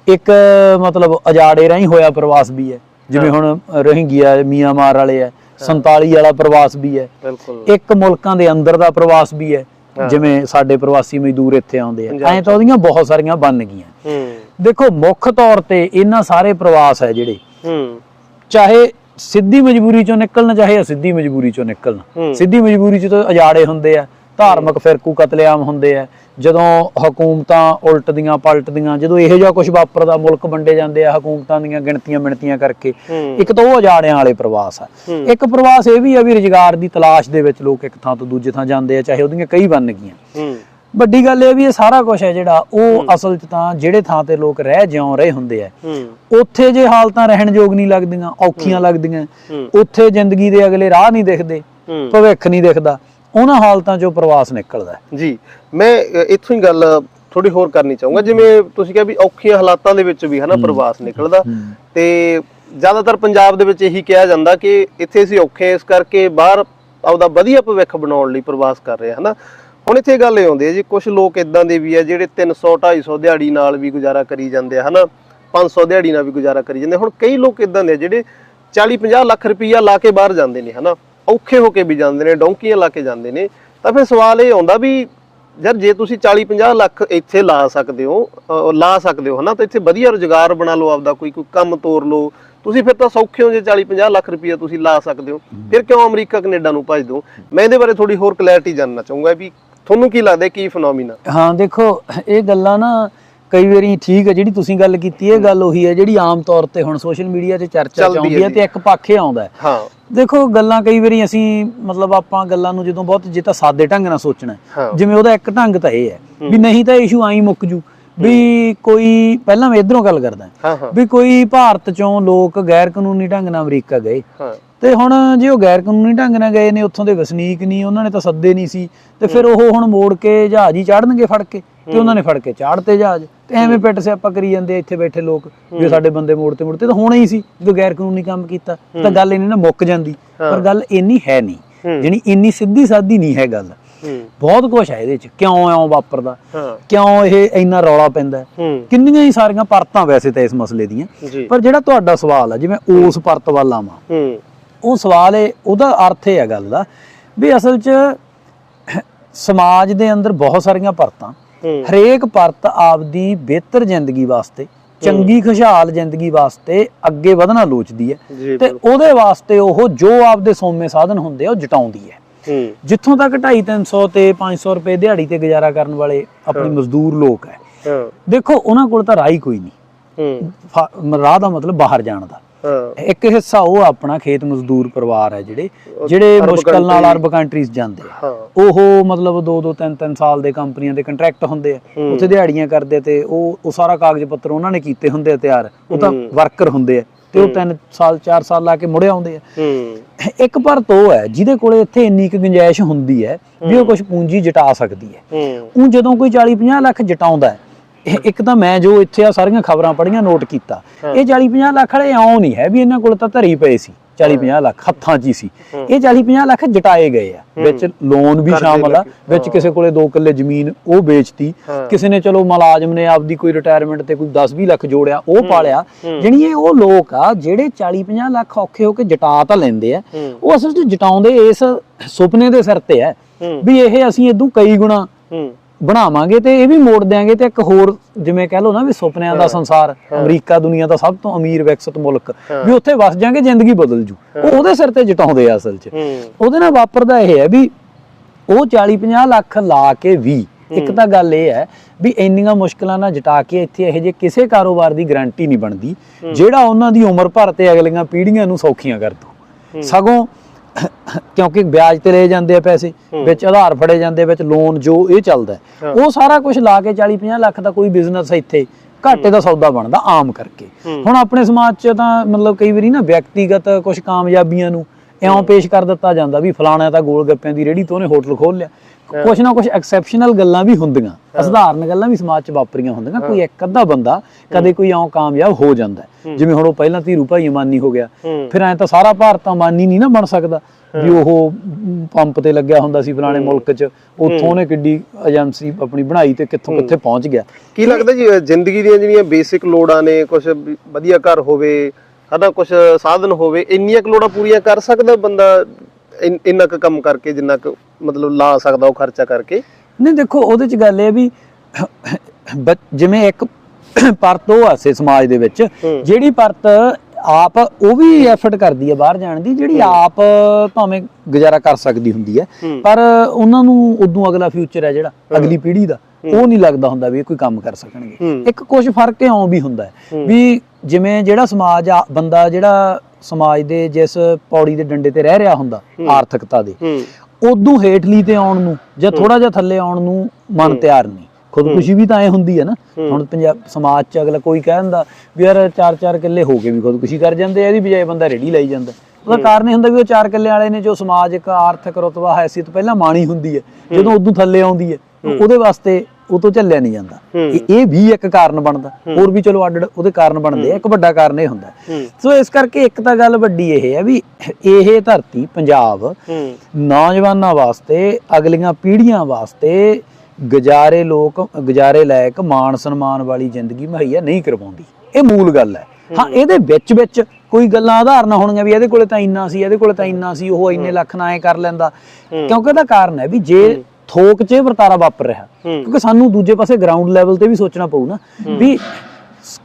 ਇੱਕ ਮਤਲਬ ਅਜਾੜੇ ਰਾਹੀਂ ਹੋਇਆ ਪ੍ਰਵਾਸ ਵੀ ਹੈ। ਜਿਵੇਂ ਹੁਣ ਰੋਹਿੰਗੀਆ ਮੀਆਂਮਾਰ ਵਾਲੇ ਹੈ। 47 ਵਾਲਾ ਪ੍ਰਵਾਸ ਵੀ ਹੈ। ਬਿਲਕੁਲ। ਇੱਕ ਮੁਲਕਾਂ ਦੇ ਅੰਦਰ ਦਾ ਪ੍ਰਵਾਸ ਵੀ ਹੈ। ਜਿਵੇਂ ਸਾਡੇ ਪ੍ਰਵਾਸੀ ਮਜ਼ਦੂਰ ਇੱਥੇ ਆਉਂਦੇ ਆ। ਐਂ ਤਾਂ ਉਹਦੀਆਂ ਬਹੁਤ ਸਾਰੀਆਂ ਬਣ ਗਈਆਂ। ਦੇਖੋ ਮੁੱਖ ਤੌਰ ਤੇ ਇਹਨਾਂ ਸਾਰੇ ਪ੍ਰਵਾਸ ਹੈ ਜਿਹੜੇ। ਹੂੰ। ਚਾਹੇ ਸਿੱਧੀ ਮਜਬੂਰੀ ਚੋਂ ਨਿਕਲਣ ਚਾਹੇ ਅਸਿੱਧੀ ਮਜਬੂਰੀ ਚੋਂ ਨਿਕਲਣ। ਸਿੱਧੀ ਮਜਬੂਰੀ ਚ ਤਾਂ ਅਜਾੜੇ ਹੁੰਦੇ ਆ ਧਾਰਮਿਕ ਫਿਰਕੂ ਕਤਲੇਆਮ ਹੁੰਦੇ ਆ। ਜਦੋਂ ਹਕੂਮਤਾਂ ਉਲਟਦੀਆਂ ਪਲਟਦੀਆਂ ਜਦੋਂ ਇਹੋ ਜਿਹਾ ਕੁਝ ਵਾਪਰਦਾ ਮੁਲਕ ਵੰਡੇ ਜਾਂਦੇ ਆ ਹਕੂਮਤਾਂ ਦੀਆਂ ਗਿਣਤੀਆਂ ਮਿਣਤੀਆਂ ਕਰਕੇ ਇੱਕ ਤਾਂ ਉਹ ਅਜਾੜਿਆਂ ਵਾਲੇ ਪ੍ਰਵਾਸ ਆ। ਇੱਕ ਪ੍ਰਵਾਸ ਇਹ ਵੀ ਆ ਵੀ ਰੁਜ਼ਗਾਰ ਦੀ ਤਲਾਸ਼ ਦੇ ਵਿੱਚ ਲੋਕ ਇੱਕ ਥਾਂ ਤੋਂ ਦੂਜੇ ਥਾਂ ਜਾਂਦੇ ਆ ਚਾਹੇ ਉਹਦੀਆਂ ਕਈ ਬਣ ਗਈਆਂ। ਵੱਡੀ ਗੱਲ ਇਹ ਵੀ ਇਹ ਸਾਰਾ ਕੁਝ ਹੈ ਜਿਹੜਾ ਉਹ ਅਸਲ 'ਚ ਤਾਂ ਜਿਹੜੇ ਥਾਂ ਤੇ ਲੋਕ ਰਹਿ ਜਿਉਂ ਰਹੇ ਹੁੰਦੇ ਆ। ਉੱਥੇ ਜੇ ਹਾਲਤਾਂ ਰਹਿਣ ਯੋਗ ਨਹੀਂ ਲੱਗਦੀਆਂ ਔਖੀਆਂ ਲੱਗਦੀਆਂ। ਉੱਥੇ ਜ਼ਿੰਦਗੀ ਦੇ ਅਗਲੇ ਰਾਹ ਨਹੀਂ ਦਿਖਦੇ ਭਵਿੱਖ ਨਹੀਂ ਦਿਖਦਾ ਉਹਨਾਂ ਹਾਲਤਾਂ 'ਚੋਂ ਪ੍ਰਵਾਸ ਨਿਕਲਦਾ। ਜੀ ਮੈਂ ਇੱਥੋਂ ਹੀ ਗੱਲ ਥੋੜੀ ਹੋਰ ਕਰਨੀ ਚਾਹੂੰਗਾ ਜਿਵੇਂ ਤੁਸੀਂ ਕਿਹਾ ਵੀ ਔਖੀਆਂ ਹਾਲਾਤਾਂ ਦੇ ਵਿੱਚ ਵੀ ਹਨਾ ਪ੍ਰਵਾਸ ਨਿਕਲਦਾ। ਤੇ ਜ਼ਿਆਦਾਤਰ ਪੰਜਾਬ ਦੇ ਵਿੱਚ ਇਹੀ ਕਿਹਾ ਜਾਂਦਾ ਕਿ ਇੱਥੇ ਅਸੀਂ ਔਖੇ ਇਸ ਕਰਕੇ ਬਾਹਰ ਆਪਦਾ ਵਧੀਆ ਭਵਿੱਖ ਬਣਾਉਣ ਲਈ ਪ੍ਰਵਾਸ ਕਰ ਰਹੇ ਹਾਂ, ਹਨਾ। ਹੁਣ ਇੱਥੇ ਗੱਲ ਇਹ ਆਉਂਦੀ ਹੈ ਜੀ ਕੁਝ ਲੋਕ ਇਦਾਂ ਦੇ ਵੀ ਆ ਜਿਹੜੇ 300 250 ਦਿਹਾੜੀ ਨਾਲ ਵੀ ਗੁਜ਼ਾਰਾ ਕਰੀ ਜਾਂਦੇ ਆ, ਹਨਾ? 500 ਦਿਹਾੜੀ ਨਾਲ ਵੀ ਗੁਜ਼ਾਰਾ ਕਰੀ ਜਾਂਦੇ ਹੁਣ ਕਈ ਲੋਕ ਇਦਾਂ ਦੇ ਜਿਹੜੇ 40 50 ਲੱਖ ਰੁਪਈਆ ਲਾ ਕੇ ਬਾਹਰ ਜਾਂਦੇ ਨੇ, ਹਨਾ? ਔਖੇ ਹੋ ਕੇ ਵੀ ਜਾਂਦੇ ਨੇ, ਡੌਂਕੀਆਂ ਲਾ ਕੇ ਜਾਂਦੇ ਨੇ। ਤਾਂ ਫਿਰ ਸਵਾਲ ਇਹ ਆਉਂਦਾ ਵੀ ਯਾਰ, ਜੇ ਤੁਸੀਂ 40 50 ਲੱਖ ਇੱਥੇ ਲਾ ਸਕਦੇ ਹੋ ਲਾ ਸਕਦੇ ਹੋ, ਹਨਾ? ਤਾਂ ਇੱਥੇ ਵਧੀਆ ਰੁਜ਼ਗਾਰ ਬਣਾ ਲਓ ਆਪਦਾ, ਕੋਈ ਕੋਈ ਕੰਮ ਤੋਰ ਲਓ। ਤੁਸੀਂ ਫਿਰ ਤਾਂ ਸੌਖੇ ਹੋ ਜੇ 40 50 ਲੱਖ ਰੁਪਈਆ ਤੁਸੀਂ ਲਾ ਸਕਦੇ ਹੋ। ਫਿਰ ਕਿਉਂ ਅਮਰੀਕਾ, ਕੈਨੇਡਾ ਨੂੰ ਭੱਜ ਦੋ ਮੈਂ ਇਹਦੇ ਬਾਰੇ ਥੋੜੀ ਹੋਰ ਕਲੈਰਿਟੀ ਜਾਨਣਾ ਚਾਹੂੰਗਾ ਵੀ ਤੁਹਾਨੂੰ ਕੀ ਲੱਗਦਾ ਕੀ ਫੀਨੋਮੀਨਾ ਹਾਂ ਦੇਖੋ ਇਹ ਗੱਲਾਂ ਨਾ ਕਈ ਵਾਰੀ ਠੀਕ ਹੈ ਜਿਹੜੀ ਤੁਸੀਂ ਗੱਲ ਕੀਤੀ ਇਹ ਗੱਲ ਉਹੀ ਹੈ ਜਿਹੜੀ ਆਮ ਤੌਰ ਤੇ ਹੁਣ ਸੋਸ਼ਲ ਮੀਡੀਆ ਤੇ ਚਰਚਾ ਚਾਉਂਦੀ ਹੈ ਤੇ ਇੱਕ ਪੱਖ ਆਉਂਦਾ ਹੈ। ਦੇਖੋ ਗੱਲਾਂ ਕਈ ਵਾਰੀ ਅਸੀਂ ਮਤਲਬ ਆਪਾਂ ਗੱਲਾਂ ਨੂੰ ਜਦੋਂ ਬਹੁਤ ਜੇ ਤਾਂ ਸਾਦੇ ਢੰਗ ਨਾਲ ਸੋਚਣਾ ਜਿਵੇਂ ਉਹਦਾ ਇੱਕ ਢੰਗ ਤਾਂ ਇਹ ਹੈ ਵੀ ਨਹੀਂ ਤਾਂ ਇਸ਼ੂ ਆਈ ਮੁੱਕ ਜੂ ਵੀ ਕੋਈ ਪਹਿਲਾਂ ਮੈਂ ਇਧਰੋਂ ਗੱਲ ਕਰਦਾ। ਵੀ ਕੋਈ ਭਾਰਤ ਚੋਂ ਲੋਕ ਗੈਰ ਕਾਨੂੰਨੀ ਢੰਗ ਨਾਲ ਅਮਰੀਕਾ ਗਏ। ਤੇ ਹੁਣ ਜੇ ਉਹ ਗੈਰ ਕਾਨੂੰਨੀ ਢੰਗ ਨਾਲ ਗਏ ਨੇ ਉੱਥੋਂ ਦੇ ਵਸਨੀਕ ਨਹੀਂ ਉਹਨਾਂ ਨੇ ਤਾਂ ਸੱਦੇ ਨਹੀਂ ਸੀ। ਤੇ ਫਿਰ ਉਹ ਹੁਣ ਮੋੜ ਕੇ ਜਹਾਜ਼ ਹੀ ਚਾੜਨਗੇ ਫੜ ਕੇ ਤੇ ਉਹਨਾਂ ਨੇ ਫੜ ਕੇ ਚਾੜਤੇ ਜਹਾਜ਼। ਤੇ ਐਵੇਂ ਪਿੱਟ ਸਿਆਪਾ ਕਰੀ ਜਾਂਦੇ ਆ ਇੱਥੇ ਬੈਠੇ ਲੋਕ ਵੀ ਸਾਡੇ ਬੰਦੇ ਮੋੜ ਤੇ ਮੁੜਤੇ ਤਾਂ ਹੋਣਾ ਹੀ ਸੀ ਜਦੋਂ ਗੈਰ ਕਾਨੂੰਨੀ ਕੰਮ ਕੀਤਾ ਤਾਂ ਗੱਲ ਇੰਨੀ ਨਾ ਮੁੱਕ ਜਾਂਦੀ। ਪਰ ਗੱਲ ਇੰਨੀ ਹੈ ਨਹੀਂ। ਜਿਹੜੀ ਇੰਨੀ ਸਿੱਧੀ ਸਾਦੀ ਨਹੀਂ ਹੈ ਗੱਲ। ਬਹੁਤ ਕੁਝ ਹੈ ਇਹਦੇ ਚ ਕਿਉਂ ਐਉਂ ਵਾਪਰਦਾ ਕਿਉਂ ਇਹ ਇੰਨਾ ਰੌਲਾ ਪੈਂਦਾ ਕਿੰਨੀਆਂ ਹੀ ਸਾਰੀਆਂ ਪਰਤਾਂ ਵੈਸੇ ਤਾਂ ਇਸ ਮਸਲੇ ਦੀਆਂ ਪਰ ਜਿਹੜਾ ਤੁਹਾਡਾ ਸਵਾਲ ਹੈ ਜਿਵੇਂ ਉਸ ਪਰਤ ਵੱਲ ਆਵਾਂ। ਉਹ ਸਵਾਲ ਹੈ ਉਹਦਾ ਅਰਥ ਇਹ ਹੈ ਗੱਲ ਦਾ ਵੀ ਅਸਲ 'ਚ ਸਮਾਜ ਦੇ ਅੰਦਰ ਬਹੁਤ ਸਾਰੀਆਂ ਪਰਤਾਂ। ਹਰੇਕ ਪਰਤ ਆਪਦੀ ਬਿਹਤਰ ਜ਼ਿੰਦਗੀ ਵਾਸਤੇ ਚੰਗੀ ਖੁਸ਼ਹਾਲ ਜ਼ਿੰਦਗੀ ਵਾਸਤੇ ਅੱਗੇ ਵਧਣਾ ਲੋਚਦੀ ਹੈ। ਤੇ ਉਹਦੇ ਵਾਸਤੇ ਉਹ ਜੋ ਆਪਦੇ ਸੌਮੇ ਸਾਧਨ ਹੁੰਦੇ ਆ ਉਹ ਜਟਾਉਂਦੀ ਹੈ। ਜਿੱਥੋਂ ਤੱਕ 250 300 ਤੇ 500 ਰੁਪਏ ਦਿਹਾੜੀ ਤੇ ਗੁਜ਼ਾਰਾ ਕਰਨ ਵਾਲੇ ਆਪਣੇ ਮਜ਼ਦੂਰ ਲੋਕ ਹੈ। ਦੇਖੋ ਉਹਨਾਂ ਕੋਲ ਤਾਂ ਰਾਹ ਹੀ ਕੋਈ ਨਹੀਂ। ਰਾਹ ਦਾ ਮਤਲਬ ਬਾਹਰ ਜਾਣ ਦਾ। ਇੱਕ ਹਿੱਸਾ ਉਹ ਆਪਣਾ ਖੇਤ ਮਜ਼ਦੂਰ ਪਰਿਵਾਰ ਹੈ ਜਿਹੜੇ ਜਿਹੜੇ ਮੁਸ਼ਕਲ ਨਾਲ ਅਰਬ ਕੰਟਰੀਜ਼ ਜਾਂਦੇ ਆ। ਉਹ ਮਤਲਬ 2 2 3 3 ਸਾਲ ਦੇ ਕੰਪਨੀਆਂ ਦੇ ਕੰਟਰੈਕਟ ਹੁੰਦੇ ਆ। ਉੱਥੇ ਦਿਹਾੜੀਆਂ ਕਰਦੇ ਤੇ ਉਹ ਉਹ ਸਾਰਾ ਕਾਗਜ਼ ਪੱਤਰ ਉਹਨਾਂ ਨੇ ਕੀਤੇ ਹੁੰਦੇ ਆ ਤਿਆਰ। ਉਹ ਤਾਂ। ਵਰਕਰ ਹੁੰਦੇ ਆ ਤੇ ਉਹ 3 ਸਾਲ 4 ਸਾਲ ਲਾ ਕੇ ਮੁੜੇ ਆਉਂਦੇ ਆ। ਇੱਕ ਪਰਤ ਉਹ ਹੈ ਜਿਹਦੇ ਕੋਲੇ ਇੱਥੇ ਇੰਨੀ ਕੁ ਗੁੰਜਾਇਸ਼ ਹੁੰਦੀ ਹੈ ਵੀ ਉਹ ਕੁਝ ਪੂੰਜੀ ਜਟਾ ਸਕਦੀ ਹੂੰ। ਉਹ ਜਦੋਂ ਕੋਈ 40 50 ਲੱਖ ਜਟਾਉਂਦਾ ਹੈ ਇਹ ਇੱਕ ਤਾਂ ਮੈਂ ਜੋ ਇੱਥੇ ਆ ਸਾਰੀਆਂ ਖਬਰਾਂ ਪੜ੍ਹੀਆਂ ਨੋਟ ਕੀਤਾ। ਇਹ 40 50 ਲੱਖ ਵਾਲੇ ਇਉਂ ਨਹੀਂ ਹੈ ਵੀ ਇਹਨਾਂ ਕੋਲ ਤਾਂ ਧਰੀ ਪਏ ਸੀ 40 50 ਲੱਖ ਹੱਥਾਂ 'ਚ ਹੀ ਸੀ। ਇਹ 40 50 ਲੱਖ ਜਟਾਏ ਗਏ ਆ ਵਿੱਚ ਲੋਨ ਵੀ ਸ਼ਾਮਲ ਆ ਵਿੱਚ ਕਿਸੇ ਕੋਲੇ 2 ਕਿੱਲੇ ਜ਼ਮੀਨ ਉਹ ਵੇਚਤੀ। ਕਿਸੇ ਨੇ ਚਲੋ ਮੁਲਾਜ਼ਮ ਨੇ ਆਪਦੀ ਕੋਈ ਰਿਟਾਇਰਮੈਂਟ ਤੇ ਕੋਈ 10 20 ਲੱਖ ਜੋੜਿਆ ਉਹ ਪਾਲਿਆ। ਜਿਹੜੀਆਂ ਉਹ ਲੋਕ ਆ ਜਿਹੜੇ 40 50 ਲੱਖ ਔਖੇ ਹੋ ਕੇ ਜਟਾ ਤਾਂ ਲੈਂਦੇ ਆ। ਉਹ ਅਸਲ 'ਚ ਜਟਾਉਂਦੇ ਇਸ ਸੁਪਨੇ ਦੇ ਸਿਰ ਤੇ ਹੂੰ। ਵੀ ਇਹ ਅਸੀਂ ਇਦੋਂ ਕਈ ਗੁਣਾ ਬਣਾਵਾਂਗੇ ਤੇ ਇਹ ਵੀ ਮੋੜ ਦਿਆਂਗੇ ਤੇ ਇੱਕ ਹੋਰ ਜਿਵੇਂ ਕਹਿ ਲਓ ਨਾ ਵੀ ਸੁਪਨਿਆਂ ਦਾ ਸੰਸਾਰ ਅਮਰੀਕਾ ਦੁਨੀਆ ਦਾ ਸਭ ਤੋਂ ਅਮੀਰ ਵਿਕਸਿਤ ਮੁਲਕ ਵੀ ਉੱਥੇ ਵਸ ਜਾਾਂਗੇ ਜ਼ਿੰਦਗੀ ਬਦਲ ਜੂ। ਉਹ ਉਹਦੇ ਸਿਰ ਤੇ ਜਟਾਉਂਦੇ ਆ ਅਸਲ 'ਚ। ਉਹਦੇ ਨਾਲ ਵਾਪਰਦਾ ਇਹ ਹੈ ਵੀ ਉਹ 40 50 ਲੱਖ ਲਾ ਕੇ ਵੀ ਇੱਕ ਤਾਂ ਗੱਲ ਇਹ ਹੈ ਵੀ ਇੰਨੀਆਂ ਮੁਸ਼ਕਲਾਂ ਨਾਲ ਜਟਾ ਕੇ ਇੱਥੇ ਇਹ ਜੇ ਕਿਸੇ ਕਾਰੋਬਾਰ ਦੀ ਗਾਰੰਟੀ ਨਹੀਂ ਬਣਦੀ ਜਿਹੜਾ ਉਹਨਾਂ ਦੀ ਉਮਰ ਭਰ ਤੇ ਅਗਲੀਆਂ ਪੀੜ੍ਹੀਆਂ ਨੂੰ ਸੌਖੀਆਂ ਕਰ ਦੂ ਸਗੋਂ ਕਿਉਂਕਿ ਵਿਆਜ ਤੇ ਲਏ ਜਾਂਦੇ ਆ ਪੈਸੇ ਵਿੱਚ ਆਧਾਰ ਫੜੇ ਜਾਂਦੇ ਵਿੱਚ ਲੋਨ ਜੋ ਇਹ ਚੱਲਦਾ। ਉਹ ਸਾਰਾ ਕੁਝ ਲਾ ਕੇ 40 50 ਲੱਖ ਦਾ ਕੋਈ ਬਿਜ਼ਨਸ ਇੱਥੇ ਘਾਟੇ ਦਾ ਸੌਦਾ ਬਣਦਾ ਆਮ ਕਰਕੇ। ਹੁਣ ਆਪਣੇ ਸਮਾਜ 'ਚ ਤਾਂ ਮਤਲਬ ਕਈ ਵਾਰੀ ਨਾ ਵਿਅਕਤੀਗਤ ਕੁਝ ਕਾਮਯਾਬੀਆਂ ਨੂੰ ਇਉਂ ਪੇਸ਼ ਕਰ ਦਿੱਤਾ ਜਾਂਦਾ ਵੀ ਫਲਾਣਾ ਤਾਂ ਗੋਲ ਗੱਪਿਆਂ ਦੀ ਰੇੜੀ ਤੋਂ ਉਹਨੇ ਹੋਟਲ ਖੋਲ ਲਿਆ। ਕੁਝ ਨਾ ਕੁਝ ਐਕਸੈਪਸ਼ਨਲ ਗੱਲਾਂ ਵੀ ਹੁੰਦੀਆਂ ਅਸਧਾਰਨ ਗੱਲਾਂ ਵੀ ਸਮਾਜ 'ਚ ਵਾਪਰੀਆਂ ਹੁੰਦੀਆਂ ਕੋਈ ਇੱਕ ਅੱਧਾ ਬੰਦਾ ਕਦੇ ਕੋਈ ਇਉਂ ਕਾਮਯਾਬ ਹੋ ਜਾਂਦਾ। ਜਿਵੇਂ ਹੁਣ ਉਹ ਪਹਿਲਾਂ ਧੀਰੂ ਭਾਈ ਅਮਾਨੀ ਹੋ ਗਿਆ। ਫਿਰ ਐ ਤਾਂ ਸਾਰਾ ਭਾਰਤ ਅਮਾਨੀ ਨਹੀਂ ਨਾ ਬਣ ਸਕਦਾ ਵੀ ਉਹ ਪੰਪ ਤੇ ਲੱਗਿਆ ਹੁੰਦਾ ਸੀ ਫਲਾਣੇ ਮੁਲਕ 'ਚ ਉੱਥੋਂ ਉਹਨੇ ਕਿੱਡੀ ਏਜੰਸੀ ਆਪਣੀ ਬਣਾਈ ਤੇ ਕਿੱਥੋਂ ਕਿੱਥੇ ਪਹੁੰਚ ਗਿਆ। ਕੀ ਲੱਗਦਾ ਜੀ ਜ਼ਿੰਦਗੀ ਦੀਆਂ ਜਿਹੜੀਆਂ ਬੇਸਿਕ ਲੋੜਾਂ ਨੇ ਕੁਝ ਵਧੀਆ ਘਰ ਹੋਵੇ ਸਾਡਾ ਕੁਝ ਸਾਧਨ ਹੋਵੇ ਇੰਨੀਆਂ ਕੁ ਲੋੜਾਂ ਪੂਰੀਆਂ ਕਰ ਸਕਦਾ ਬੰਦਾ ਇਨ- ਇੰਨਾ ਕੁ ਕੰਮ ਕਰਕੇ ਜਿੰਨਾ ਕੁ ਮਤਲਬ ਲਾ ਸਕਦਾ ਉਹ ਖਰਚਾ ਕਰਕੇ? ਨਹੀਂ ਦੇਖੋ ਉਹਦੇ 'ਚ ਗੱਲ ਇਹ ਵੀ ਬ- ਜਿਵੇਂ ਇੱਕ ਪਰਤ ਉਹ ਆਸੇ ਸਮਾਜ ਦੇ ਵਿੱਚ ਹੂੰ। ਜਿਹੜੀ ਪਰਤ ਆਪ ਉਹ ਵੀ ਐਫਰਟ ਕਰਦੀ ਹੈ ਬਾਹਰ ਜਾਣ ਦੀ ਜਿਹੜੀ ਆਪ ਭਾਵੇਂ ਗੁਜ਼ਾਰਾ ਕਰ ਸਕਦੀ ਹੁੰਦੀ ਹੈ ਹੂੰ। ਪਰ ਉਹਨਾਂ ਨੂੰ ਉਦੋਂ ਅਗਲਾ ਫਿਊਚਰ ਹੈ ਜਿਹੜਾ ਅਗਲੀ ਪੀੜ੍ਹੀ ਦਾ। ਉਹ ਨਹੀਂ ਲੱਗਦਾ ਹੁੰਦਾ ਵੀ ਇਹ ਕੋਈ ਕੰਮ ਕਰ ਸਕਣਗੇ। ਹੂੰ। ਇੱਕ ਕੁਝ ਫ਼ਰਕ ਇਉਂ ਵੀ ਹੁੰਦਾ ਹੈ। ਵੀ ਜਿਵੇਂ ਜਿਹੜਾ ਸਮਾਜ ਆ ਬੰਦਾ ਜਿਹੜਾ ਸਮਾਜ ਦੇ ਜਿਸ ਪੌੜੀ ਦੇ ਡੰਡੇ ਤੇ ਰਹਿ ਰਿਹਾ ਹੁੰਦਾ ਆਰਥਿਕਤਾ ਦੇ ਹੂੰ। ਉਦੋਂ ਹੇਠਲੀ ਤੇ ਆਉਣ ਨੂੰ ਜਾਂ ਥੋੜਾ ਜਿਹਾ ਥੱਲੇ ਆਉਣ ਨੂੰ ਮਨ ਤਿਆਰ ਨਹੀਂ। ਖੁਦਕੁਸ਼ੀ ਵੀ ਤਾਂ ਐ ਹੁੰਦੀ ਹੈ ਨਾ। ਹੁਣ ਪੰਜਾਬ ਸਮਾਜ ਚ ਅਗਲਾ ਕੋਈ ਕਹਿ ਦਿੰਦਾ ਵੀ ਯਾਰ ਚਾਰ ਚਾਰ ਕਿੱਲੇ ਹੋ ਕੇ ਵੀ ਖੁਦਕੁਸ਼ੀ ਕਰ ਜਾਂਦੇ ਆ ਇਹਦੀ ਬਜਾਏ ਬੰਦਾ ਰੇੜੀ ਲਾਈ ਜਾਂਦਾ। ਉਹਦਾ ਕਾਰਨ ਇਹ ਹੁੰਦਾ ਵੀ ਉਹ ਚਾਰ ਕਿੱਲੇ ਵਾਲੇ ਨੇ ਜੋ ਸਮਾਜਿਕ ਆਰਥਿਕ ਰੁਤਬਾ ਹੈਸੀਅਤ ਪਹਿਲਾਂ ਮਾਣੀ ਹੁੰਦੀ ਹੈ। ਜਦੋਂ ਉਦੋਂ ਥੱਲੇ ਆਉਂਦੀ ਹੈ। ਉਹਦੇ ਵਾਸਤੇ ਉਹ ਤੋਂ ਝੱਲਿਆ ਨਹੀਂ ਜਾਂਦਾ। ਇਹ- ਇਹ ਵੀ ਇੱਕ ਕਾਰਨ ਬਣਦਾ। ਹੋਰ ਵੀ ਚਲੋ ਅੱਡ ਉਹਦੇ ਕਾਰਨ ਬਣਦੇ ਆ। ਇੱਕ ਵੱਡਾ ਕਾਰਨ ਇਹ ਹੁੰਦਾ। ਸੋ ਇਸ ਕਰਕੇ ਇੱਕ ਤਾਂ ਗੱਲ ਵੱਡੀ ਇਹ ਹੈ ਵੀ ਇਹ ਧਰਤੀ ਪੰਜਾਬ ਨੌਜਵਾਨਾਂ ਵਾਸਤੇ ਅਗਲੀਆਂ ਪੀੜ੍ਹੀਆਂ ਵਾਸਤੇ ਗੁਜ਼ਾਰੇ ਲੋਕ ਗੁਜ਼ਾਰੇ ਲਾਇਕ ਮਾਣ ਸਨਮਾਨ ਵਾਲੀ ਜ਼ਿੰਦਗੀ ਮੁਹੱਈਆ ਨਹੀਂ ਕਰਵਾਉਂਦੀ। ਇਹ ਮੂਲ ਗੱਲ ਹੈ। ਹਾਂ। ਇਹਦੇ ਵਿੱਚ ਵਿੱਚ ਕੋਈ ਗੱਲਾਂ ਆਧਾਰਨਾ ਹੋਣਗੀਆਂ ਵੀ ਇਹਦੇ ਕੋਲੇ ਤਾਂ ਇੰਨਾ ਸੀ ਇਹਦੇ ਕੋਲੇ ਤਾਂ ਇੰਨਾ ਸੀ ਉਹ ਇੰਨੇ ਲੱਖ ਐ ਕਰ ਲੈਂਦਾ। ਕਿਉਂਕਿ ਇਹਦਾ ਕਾਰਨ ਹੈ ਵੀ ਜੇ ਥੋਕ 'ਚ ਵਰਤਾਰਾ ਵਾਪਰ ਰਿਹਾ। ਕਿਉਂਕਿ ਸਾਨੂੰ ਦੂਜੇ ਪਾਸੇ ਗਰਾਊਂਡ ਲੈਵਲ ਤੇ ਵੀ ਸੋਚਣਾ ਪਊ ਨਾ ਵੀ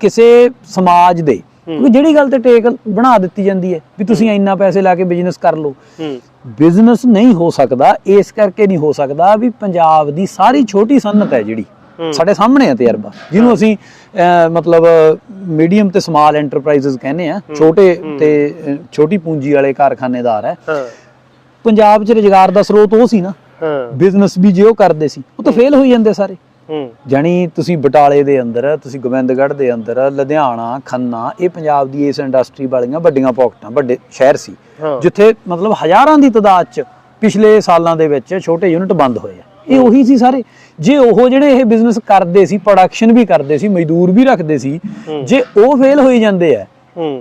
ਕਿਸੇ ਸਮਾਜ ਦੇ ਕਿਉਂਕਿ ਜਿਹੜੀ ਗੱਲ ਤੇ ਟੇਕ ਬਣਾ ਦਿੱਤੀ ਜਾਂਦੀ ਹੈ ਵੀ ਤੁਸੀਂ ਇੰਨਾ ਪੈਸੇ ਲਾ ਕੇ ਬਿਜ਼ਨਸ ਕਰ ਲਓ। ਬਿਜ਼ਨਸ ਨਹੀਂ ਹੋ ਸਕਦਾ ਇਸ ਕਰਕੇ ਨਹੀਂ ਹੋ ਸਕਦਾ ਵੀ ਪੰਜਾਬ ਦੀ ਸਾਰੀ ਛੋਟੀ ਸਨਅਤ ਹੈ ਜਿਹੜੀ ਸਾਡੇ ਸਾਹਮਣੇ ਹੈ ਤਜਰਬਾ ਜਿਹਨੂੰ ਅਸੀਂ ਮਤਲਬ ਮੀਡੀਅਮ ਤੇ ਸਮਾਲ ਐਂਟਰਪ੍ਰਾਈਜ਼ਸ ਕਹਿੰਦੇ ਆ ਛੋਟੇ ਤੇ ਛੋਟੀ ਪੂੰਜੀ ਵਾਲੇ ਕਾਰਖਾਨੇਦਾਰ ਹੈ। ਪੰਜਾਬ 'ਚ ਰੁਜ਼ਗਾਰ ਦਾ ਸਰੋਤ ਉਹ ਸੀ ਨਾ ਬਿਜ਼ਨਸ ਵੀ ਜੇ ਉਹ ਕਰਦੇ ਸੀ ਉਹ ਤਾਂ ਫੇਲ ਹੋਈ ਜਾਂਦੇ ਸਾਰੇ। ਹੂੰ। ਜਾਣੀ ਤੁਸੀਂ ਬਟਾਲੇ ਦੇ ਅੰਦਰ ਤੁਸੀਂ ਗੋਬਿੰਦਗੜ੍ਹ ਦੇ ਅੰਦਰ ਲੁਧਿਆਣਾ ਖੰਨਾ ਇਹ ਪੰਜਾਬ ਦੀ ਇਸ ਇੰਡਸਟਰੀ ਵਾਲੀਆਂ ਵੱਡੀਆਂ ਪਾਕਟਾਂ ਵੱਡੇ ਸ਼ਹਿਰ ਸੀ। ਜਿੱਥੇ ਮਤਲਬ ਹਜ਼ਾਰਾਂ ਦੀ ਤਾਦਾਦ 'ਚ ਪਿਛਲੇ ਸਾਲਾਂ ਦੇ ਵਿੱਚ ਛੋਟੇ ਯੂਨਿਟ ਬੰਦ ਹੋਏ ਆ। ਇਹ ਉਹੀ ਸੀ ਸਾਰੇ। ਜੇ ਉਹ ਜਿਹੜੇ ਇਹ ਬਿਜ਼ਨਸ ਕਰਦੇ ਸੀ ਪ੍ਰੋਡਕਸ਼ਨ ਵੀ ਕਰਦੇ ਸੀ ਮਜ਼ਦੂਰ ਵੀ ਰੱਖਦੇ ਸੀ ਜੇ ਉਹ ਫੇਲ ਹੋਈ ਜਾਂਦੇ ਆ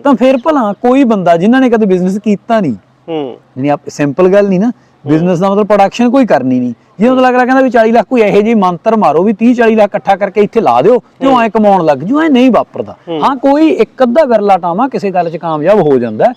ਤਾਂ ਫਿਰ ਭਲਾ ਕੋਈ ਬੰਦਾ ਜਿਨ੍ਹਾਂ ਨੇ ਕਦੇ ਬਿਜ਼ਨਸ ਕੀਤਾ ਨਹੀਂ। ਹੂੰ। ਨਹੀਂ ਆਪ ਸਿੰਪਲ ਗੱਲ ਨਹੀਂ ਨਾ ਬਿਜ਼ਨਸ ਦਾ ਮਤਲਬ ਪ੍ਰੋਡਕਸ਼ਨ ਕੋਈ ਕਰਨੀ ਨਹੀਂ। ਜੇ ਮਤਲਬ ਅਗਲਾ ਕਹਿੰਦਾ ਵੀ 40 ਲੱਖ ਕੋਈ ਇਹੋ ਜਿਹੀ ਮੰਤਰ ਮਾਰੋ ਵੀ 30 40 ਲੱਖ ਇਕੱਠਾ ਕਰਕੇ ਇੱਥੇ ਲਾ ਦਿਓ ਤੇ ਉਹ ਐ ਕਮਾਉਣ ਲੱਗ ਜੂ ਐ ਨਹੀਂ ਵਾਪਰਦਾ। ਹਾਂ। ਕੋਈ ਇੱਕ ਅੱਧਾ ਵਿਰਲਾ ਟਾਵਾ ਕਿਸੇ ਗੱਲ 'ਚ ਕਾਮਯਾਬ ਹੋ ਜਾਂਦਾ।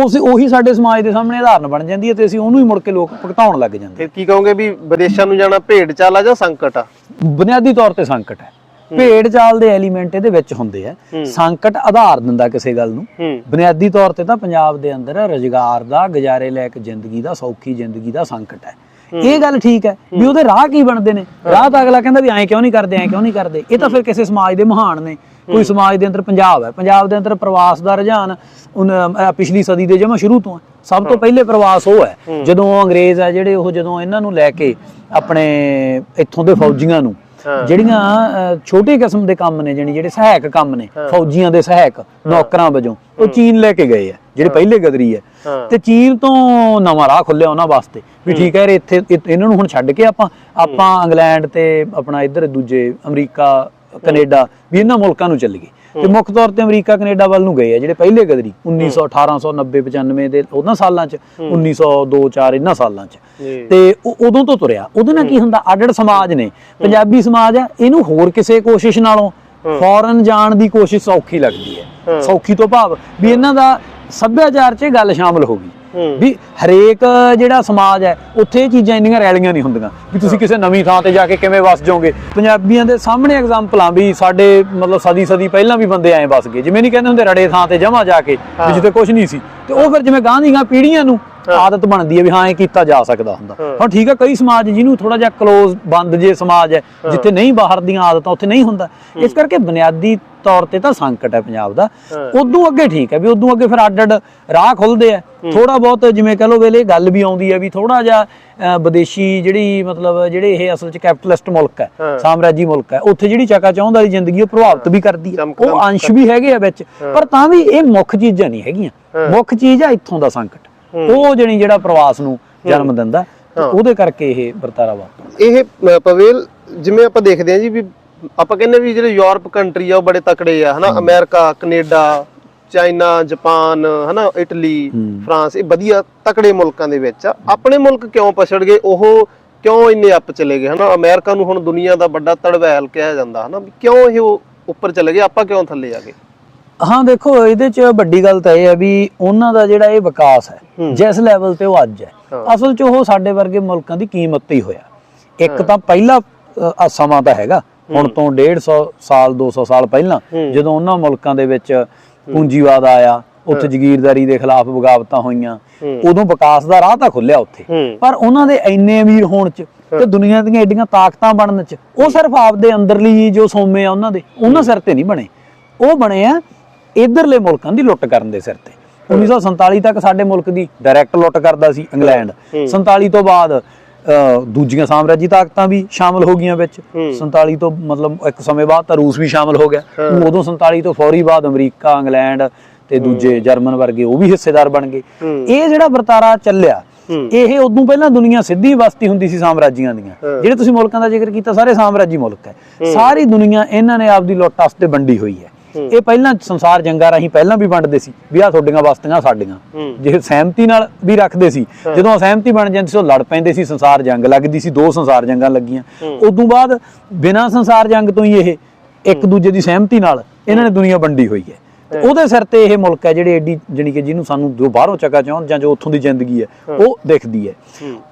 ਉਸ ਉਹੀ ਸਾਡੇ ਸਮਾਜ ਦੇ ਸਾਹਮਣੇ ਉਦਾਹਰਨ ਬਣ ਜਾਂਦੀ ਹੈ ਤੇ ਅਸੀਂ ਉਹਨੂੰ ਹੀ ਮੁੜ ਕੇ ਲੋਕ ਭੁਗਤਾਉਣ ਲੱਗ ਜਾਂਦੇ ਫਿਰ ਕੀ ਕਹੋਗੇ ਵੀ ਵਿਦੇਸ਼ਾਂ ਨੂੰ ਜਾਣਾ ਭੇਡ ਚਾਲ ਆ ਜਾਂ ਸੰਕਟ ਆ? ਬੁਨਿਆਦੀ ਤੌਰ ਤੇ ਸੰਕਟ ਹੈ। ਭੇਡ ਚਾਲ ਦੇ ਐਲੀਮੈਂਟ ਇਹਦੇ ਵਿੱਚ ਹੁੰਦੇ ਆ। ਸੰਕਟ ਆਧਾਰ ਦਿੰਦਾ ਕਿਸੇ ਗੱਲ ਨੂੰ। ਬੁਨਿਆਦੀ ਤੌਰ ਤੇ ਤਾਂ ਪੰਜਾਬ ਦੇ ਅੰਦਰ ਰੁਜ਼ਗਾਰ ਦਾ ਗੁਜ਼ਾਰੇ ਲਾਇਕ ਜ਼ਿੰਦਗੀ ਦਾ ਸੌਖੀ ਜ਼ਿੰਦਗੀ ਦਾ ਸੰਕਟ ਹੈ। ਇਹ ਗੱਲ ਠੀਕ ਹੈ ਵੀ ਉਹਦੇ ਰਾਹ ਕੀ ਬਣਦੇ ਨੇ? ਰਾਹ ਤਾਂ ਅਗਲਾ ਕਹਿੰਦਾ ਵੀ ਐਂ ਕਿਉਂ ਨਹੀਂ ਕਰਦੇ ਐਂ ਕਿਉਂ ਨਹੀਂ ਕਰਦੇ? ਇਹ ਤਾਂ ਫਿਰ ਕਿਸੇ ਸਮਾਜ ਦੇ ਮਹਾਨ ਨੇ। ਕੋਈ ਸਮਾਜ ਦੇ ਅੰਦਰ ਪੰਜਾਬ ਹੈ। ਪੰਜਾਬ ਦੇ ਅੰਦਰ ਪ੍ਰਵਾਸ ਦਾ ਰੁਝਾਨ ਪਿਛਲੀ ਸਦੀ ਦੇ ਜਮਾ ਸ਼ੁਰੂ ਤੋਂ ਹੈ। ਸਭ ਤੋਂ ਪਹਿਲੇ ਪ੍ਰਵਾਸ ਉਹ ਹੈ। ਜਦੋਂ ਅੰਗਰੇਜ਼ ਆ ਜਿਹੜੇ ਉਹ ਜਦੋਂ ਇਹਨਾਂ ਨੂੰ ਲੈ ਕੇ ਆਪਣੇ ਇੱਥੋਂ ਦੇ ਫੌਜੀਆਂ ਨੂੰ। ਜਿਹੜੀਆਂ ਛੋਟੇ ਕਿਸਮ ਦੇ ਕੰਮ ਨੇ ਜਾਣੀ ਜਿਹੜੇ ਸਹਾਇਕ ਕੰਮ ਨੇ ਫੌਜੀਆਂ ਦੇ ਸਹਾਇਕ ਨੌਕਰਾਂ ਵਜੋਂ ਉਹ ਚੀਨ ਲੈ ਕੇ ਗਏ ਆ ਜਿਹੜੇ ਪਹਿਲੇ ਗਦਰੀ ਆ। ਹਾਂ। ਤੇ ਚੀਨ ਤੋਂ ਨਵਾਂ ਰਾਹ ਖੁੱਲਿਆ ਉਹਨਾਂ ਵਾਸਤੇ ਵੀ ਠੀਕ ਹੈ ਇੱਥੇ ਇਹਨਾਂ ਨੂੰ ਹੁਣ ਛੱਡ ਕੇ ਆਪਾਂ ਆਪਾਂ ਇੰਗਲੈਂਡ ਤੇ ਆਪਣਾ ਇੱਧਰ ਦੂਜੇ ਅਮਰੀਕਾ ਕੈਨੇਡਾ ਵੀ ਇਹਨਾਂ ਮੁਲਕਾਂ ਨੂੰ ਚੱਲੀਏ ਤੇ ਮੁੱਖ ਤੌਰ ਤੇ ਅਮਰੀਕਾ ਕੈਨੇਡਾ ਵੱਲ ਨੂੰ ਗਏ ਆ ਜਿਹੜੇ ਪਹਿਲੇ ਗਦਰੀ 1900 1890 95 ਦੇ ਉਹਨਾਂ ਸਾਲਾਂ ਚ 1902 4 ਇਹਨਾਂ ਸਾਲਾਂ ਚ। ਤੇ ਉਹ ਉਦੋਂ ਤੋਂ ਤੁਰਿਆ। ਉਹਦੇ ਨਾਲ ਕੀ ਹੁੰਦਾ? ਆਡੜ ਸਮਾਜ ਨੇ। ਪੰਜਾਬੀ ਸਮਾਜ ਆ ਇਹਨੂੰ ਹੋਰ ਕਿਸੇ ਕੋਸ਼ਿਸ਼ ਨਾਲੋਂ ਫੌਰਨ ਜਾਣ ਦੀ ਕੋਸ਼ਿਸ਼ ਸੌਖੀ ਲੱਗਦੀ ਹੈ। ਸੌਖੀ ਤੋਂ ਭਾਵ ਵੀ ਇਹਨਾਂ ਦਾ ਸੱਭਿਆਚਾਰ 'ਚ ਇਹ ਗੱਲ ਸ਼ਾਮਲ ਹੋ ਗਈ। ਵੀ ਹਰੇਕ ਜਿਹੜਾ ਸਮਾਜ ਹੈ ਉੱਥੇ ਇਹ ਚੀਜ਼ਾਂ ਇੰਨੀਆਂ ਰੈਲੀਆਂ ਨਹੀਂ ਹੁੰਦੀਆਂ ਵੀ ਤੁਸੀਂ ਕਿਸੇ ਨਵੀਂ ਥਾਂ ਤੇ ਜਾ ਕੇ ਕਿਵੇਂ ਵਸ ਜਾਓਗੇ। ਪੰਜਾਬੀਆਂ ਦੇ ਸਾਹਮਣੇ ਐਗਜ਼ਾਮਪਲਾਂ ਵੀ ਸਾਡੇ ਮਤਲਬ ਸਦੀ ਸਦੀ ਪਹਿਲਾਂ ਵੀ ਬੰਦੇ ਐਂ ਵਸ ਗਏ। ਜਿਵੇਂ ਨਹੀਂ ਕਹਿੰਦੇ ਹੁੰਦੇ ਰੜੇ ਥਾਂ ਤੇ ਜਮਾ ਜਾ ਕੇ ਜਿੱਥੇ ਕੁਝ ਨਹੀਂ ਸੀ। ਤੇ ਉਹ ਫਿਰ ਜਿਵੇਂ ਗਾਂ ਦੀਆਂ ਪੀੜ੍ਹੀਆਂ ਨੂੰ ਆਦਤ ਬਣਦੀ ਹੈ ਵੀ ਹਾਂ ਇਹ ਕੀਤਾ ਜਾ ਸਕਦਾ ਹੁੰਦਾ। ਹੁਣ ਠੀਕ ਹੈ ਕਈ ਸਮਾਜ ਜਿਹਨੂੰ ਥੋੜਾ ਜਿਹਾ ਕਲੋਜ਼ ਬੰਦ ਜੇ ਸਮਾਜ ਹੈ ਜਿੱਥੇ ਨਹੀਂ ਬਾਹਰ ਦੀਆਂ ਆਦਤਾਂ ਉੱਥੇ ਨਹੀਂ ਹੁੰਦਾ। ਇਸ ਕਰਕੇ ਬੁਨਿਆਦੀ ਤੌਰ ਤੇ ਤਾਂ ਸੰਕਟ ਹੈ ਪੰਜਾਬ ਦਾ। ਉਦੋਂ ਅੱਗੇ ਠੀਕ ਹੈ ਵੀ ਉਦੋਂ ਅੱਗੇ ਫਿਰ ਅੱਡ ਅੱਡ ਰਾਹ ਖੁੱਲਦੇ ਆ ਥੋੜਾ ਬਹੁਤ ਜਿਵੇਂ ਕਹ ਲੋ ਵੇਲੇ ਗੱਲ ਵੀ ਆਉਂਦੀ ਹੈ ਵੀ ਥੋੜਾ ਜਿਹਾ ਵਿਦੇਸ਼ੀ ਜਿਹੜੀ ਮਤਲਬ ਜਿਹੜੇ ਇਹ ਅਸਲ ਚ ਕੈਪੀਟਲਿਸਟ ਮੁਲਕ ਹੈ ਸਾਮਰਾਜੀ ਮੁਲਕ ਹੈ ਉੱਥੇ ਜਿਹੜੀ ਚੱਕਾ ਚਾਹੁੰਦਾ ਦੀ ਜ਼ਿੰਦਗੀ ਉਹ ਪ੍ਰਭਾਵਿਤ ਵੀ ਕਰਦੀ ਹੈ। ਉਹ ਅੰਸ਼ ਵੀ ਹੈਗੇ ਆ ਵਿੱਚ ਪਰ ਤਾਂ ਵੀ ਇਹ ਮੁੱਖ ਚੀਜ਼ਾਂ ਨਹੀਂ ਹੈਗੀਆਂ। ਮੁੱਖ ਚੀਜ਼ ਆ ਇੱਥੋਂ ਦਾ ਸੰਕਟ। ਉਹ ਜਿਹੜੀ ਜਿਹੜਾ ਪ੍ਰਵਾਸ ਨੂੰ ਜਨਮ ਦਿੰਦਾ ਉਹਦੇ ਕਰਕੇ ਇਹ ਵਰਤਾਰਾ ਵਾਪਰਦਾ। ਇਹ ਪਵੇਲ ਜਿਵੇਂ ਆਪਾਂ ਦੇਖਦੇ ਹਾਂ ਜੀ ਵੀ ਆਪਾਂ ਕਹਿੰਦੇ ਵੀ ਜਿਹੜੇ ਯੂਰਪ ਕੰਟਰੀ ਆ ਉਹ ਬੜੇ ਤਕੜੇ ਆ ਹਨਾ? ਅਮਰੀਕਾ ਕੈਨੇਡਾ ਚਾਈਨਾ ਜਾਪਾਨ ਹਨਾ ਇਟਲੀ ਫਰਾਂਸ ਇਹ ਵਧੀਆ ਤਕੜੇ ਮੁਲਕਾਂ ਦੇ ਵਿੱਚ ਆ। ਆਪਣੇ ਮੁਲਕ ਕਿਉਂ ਪਛੜ ਗਏ ਉਹ ਕਿਉਂ ਇੰਨੇ ਅੱਪ ਚਲੇ ਗਏ? ਹਨਾ ਅਮਰੀਕਾ ਨੂੰ ਹੁਣ ਦੁਨੀਆ ਦਾ ਵੱਡਾ ਤੜਵੈਲ ਕਿਹਾ ਜਾਂਦਾ ਹਨਾ ਕਿਉਂ ਇਹ ਉੱਪਰ ਚਲੇ ਗਏ? ਆਪਾਂ ਕਿਉਂ ਥੱਲੇ ਆ ਗਏ? ਹਾਂ ਦੇਖੋ ਇਹਦੇ ਚ ਵੱਡੀ ਗੱਲ ਤਾਂ ਇਹ ਹੈ ਵੀ ਉਹਨਾਂ ਦਾ ਜਿਹੜਾ ਇਹ ਵਿਕਾਸ ਹੈ ਜਿਸ ਲੈਵਲ ਤੇ ਉਹ ਅੱਜ ਹੈ। ਅਸਲ ਚ ਉਹ ਸਾਡੇ ਵਰਗੇ ਮੁਲਕਾਂ ਦੀ ਕੀਮਤ ਤੇ ਹੀ ਹੋਇਆ। ਇੱਕ ਤਾਂ ਪਹਿਲਾ ਸਮਾਂ ਤਾਂ ਹੈਗਾ। ਹੁਣ ਤੋਂ 150 ਸਾਲ 200 ਸਾਲ ਪਹਿਲਾਂ ਜਦੋਂ ਉਹਨਾਂ ਮੁਲਕਾਂ ਦੇ ਵਿੱਚ ਪੂੰਜੀਵਾਦ ਆਇਆ ਉੱਥੇ ਜ਼ਗੀਰਦਾਰੀ ਦੇ ਖਿਲਾਫ ਬਗਾਵਤਾਂ ਹੋਈਆਂ। ਉਦੋਂ ਵਿਕਾਸ ਦਾ ਰਾਹ ਤਾਂ ਖੁੱਲਿਆ ਉੱਥੇ। ਪਰ ਉਹਨਾਂ ਦੇ ਇੰਨੇ ਅਮੀਰ ਹੋਣ ਚ ਤੇ ਦੁਨੀਆ ਦੀਆਂ ਐਡੀਆਂ ਤਾਕਤਾਂ ਬਣਨ ਚ ਉਹ ਸਿਰਫ ਆਪਦੇ ਅੰਦਰਲੀ ਜੋ ਸੋਮੇ ਆ ਉਹਨਾਂ ਦੇ ਉਹਨਾਂ ਸਿਰ ਤੇ ਨਹੀਂ ਬਣੇ। ਉਹ ਬਣੇ ਆ ਇਧਰਲੇ ਮੁਲਕਾਂ ਦੀ ਲੁੱਟ ਕਰਨ ਦੇ ਸਿਰ ਤੇ। 1947 ਤੱਕ ਸਾਡੇ ਮੁਲਕ ਦੀ ਡਾਇਰੈਕਟ ਲੁੱਟ ਕਰਦਾ ਸੀ ਇੰਗਲੈਂਡ। 47 ਤੋਂ ਬਾਅਦ ਦੂਜੀਆਂ ਸਾਮਰਾਜੀ ਤਾਕਤਾਂ ਵੀ ਸ਼ਾਮਲ ਹੋ ਗਈਆਂ ਵਿੱਚ। 47 ਤੋਂ ਮਤਲਬ ਇੱਕ ਸਮੇਂ ਬਾਅਦ ਤਾਂ ਰੂਸ ਵੀ ਸ਼ਾਮਲ ਹੋ ਗਿਆ। ਉਦੋਂ 47 ਤੋਂ ਫੌਰੀ ਬਾਅਦ ਅਮਰੀਕਾ ਇੰਗਲੈਂਡ ਤੇ ਦੂਜੇ ਜਰਮਨ ਵਰਗੇ ਉਹ ਵੀ ਹਿੱਸੇਦਾਰ ਬਣ ਗਏ। ਇਹ ਜਿਹੜਾ ਵਰਤਾਰਾ ਚੱਲਿਆ ਇਹ ਉਦੋਂ ਪਹਿਲਾਂ ਦੁਨੀਆ ਸਿੱਧੀ ਵਸਤੀ ਹੁੰਦੀ ਸੀ ਸਾਮਰਾਜੀਆਂ ਦੀਆਂ। ਜਿਹੜੇ ਤੁਸੀਂ ਮੁਲਕਾਂ ਦਾ ਜ਼ਿਕਰ ਕੀਤਾ ਸਾਰੇ ਸਾਮਰਾਜੀ ਮੁਲਕ ਹੈ। ਸਾਰੀ ਦੁਨੀਆ ਇਹਨਾਂ ਨੇ ਆਪਦੀ ਲੁੱਟ ਵਾਸਤੇ ਵੰਡੀ ਹੋਈ ਹੈ। ਇਹ ਪਹਿਲਾਂ ਸੰਸਾਰ ਜੰਗਾਂ ਰਾਹੀਂ ਪਹਿਲਾਂ ਵੀ ਵੰਡਦੇ ਸੀ ਵੀ ਆ ਤੁਹਾਡੀਆਂ ਬਸਤੀਆਂ ਸਾਡੀਆਂ। ਜੇ ਸਹਿਮਤੀ ਨਾਲ ਵੀ ਰੱਖਦੇ ਸੀ ਜਦੋਂ ਸਹਿਮਤੀ ਬਣ ਜਾਂਦੀ ਸੀ ਉਹ ਲੜ ਪੈਂਦੇ ਸੀ ਸੰਸਾਰ ਜੰਗ ਲੱਗਦੀ ਸੀ ਦੋ ਸੰਸਾਰ ਜੰਗਾਂ ਲੱਗੀਆਂ। ਉਦੋਂ ਬਾਅਦ ਬਿਨਾਂ ਸੰਸਾਰ ਜੰਗ ਤੋਂ ਹੀ ਇਹ ਇੱਕ ਦੂਜੇ ਦੀ ਸਹਿਮਤੀ ਨਾਲ ਇਹਨਾਂ ਨੇ ਦੁਨੀਆ ਵੰਡੀ ਹੋਈ ਹੈ। ਤੇ ਉਹਦੇ ਸਿਰ ਤੇ ਇਹ ਮੁਲਕ ਹੈ ਜਿਹੜੇ ਐਡੀ ਜਾਣੀ ਕਿ ਜਿਹਨੂੰ ਸਾਨੂੰ ਜੋ ਬਾਹਰੋਂ ਚੱਕਾ ਚਾਹੁੰ ਜਾਂ ਜੋ ਉੱਥੋਂ ਦੀ ਜ਼ਿੰਦਗੀ ਹੈ ਉਹ ਦਿਖਦੀ ਹੈ।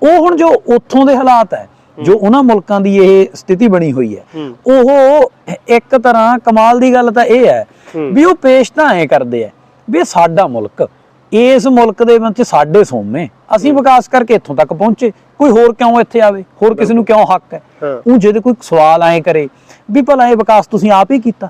ਉਹ ਹੁਣ ਜੋ ਉੱਥੋਂ ਦੇ ਹਾਲਾਤ ਹੈ ਜੋ ਉਹਨਾਂ ਮੁਲਕਾਂ ਦੀ ਇਹ ਸਥਿਤੀ ਬਣੀ ਹੋਈ ਹੈ ਉਹ ਇੱਕ ਤਰ੍ਹਾਂ ਕਮਾਲ ਦੀ ਗੱਲ ਤਾਂ ਇਹ ਹੈ ਵੀ ਉਹ ਪੇਸ਼ ਤਾਂ ਐ ਕਰਦੇ ਆ ਵੀ ਸਾਡਾ ਮੁਲਕ ਇਸ ਮੁਲਕ ਦੇ ਵਿੱਚ ਸਾਡੇ ਸੋਮੇ ਅਸੀਂ ਵਿਕਾਸ ਕਰਕੇ ਇੱਥੋਂ ਤੱਕ ਪਹੁੰਚੇ ਕੋਈ ਹੋਰ ਕਿਉਂ ਇੱਥੇ ਆਵੇ? ਹੋਰ ਕਿਸੇ ਨੂੰ ਕਿਉਂ ਹੱਕ ਹੈ। ਉਹ ਜਿਹਦੇ ਕੋਈ ਸਵਾਲ ਐ ਕਰੇ ਵੀ ਭਲਾ ਇਹ ਵਿਕਾਸ ਤੁਸੀਂ ਆਪ ਹੀ ਕੀਤਾ।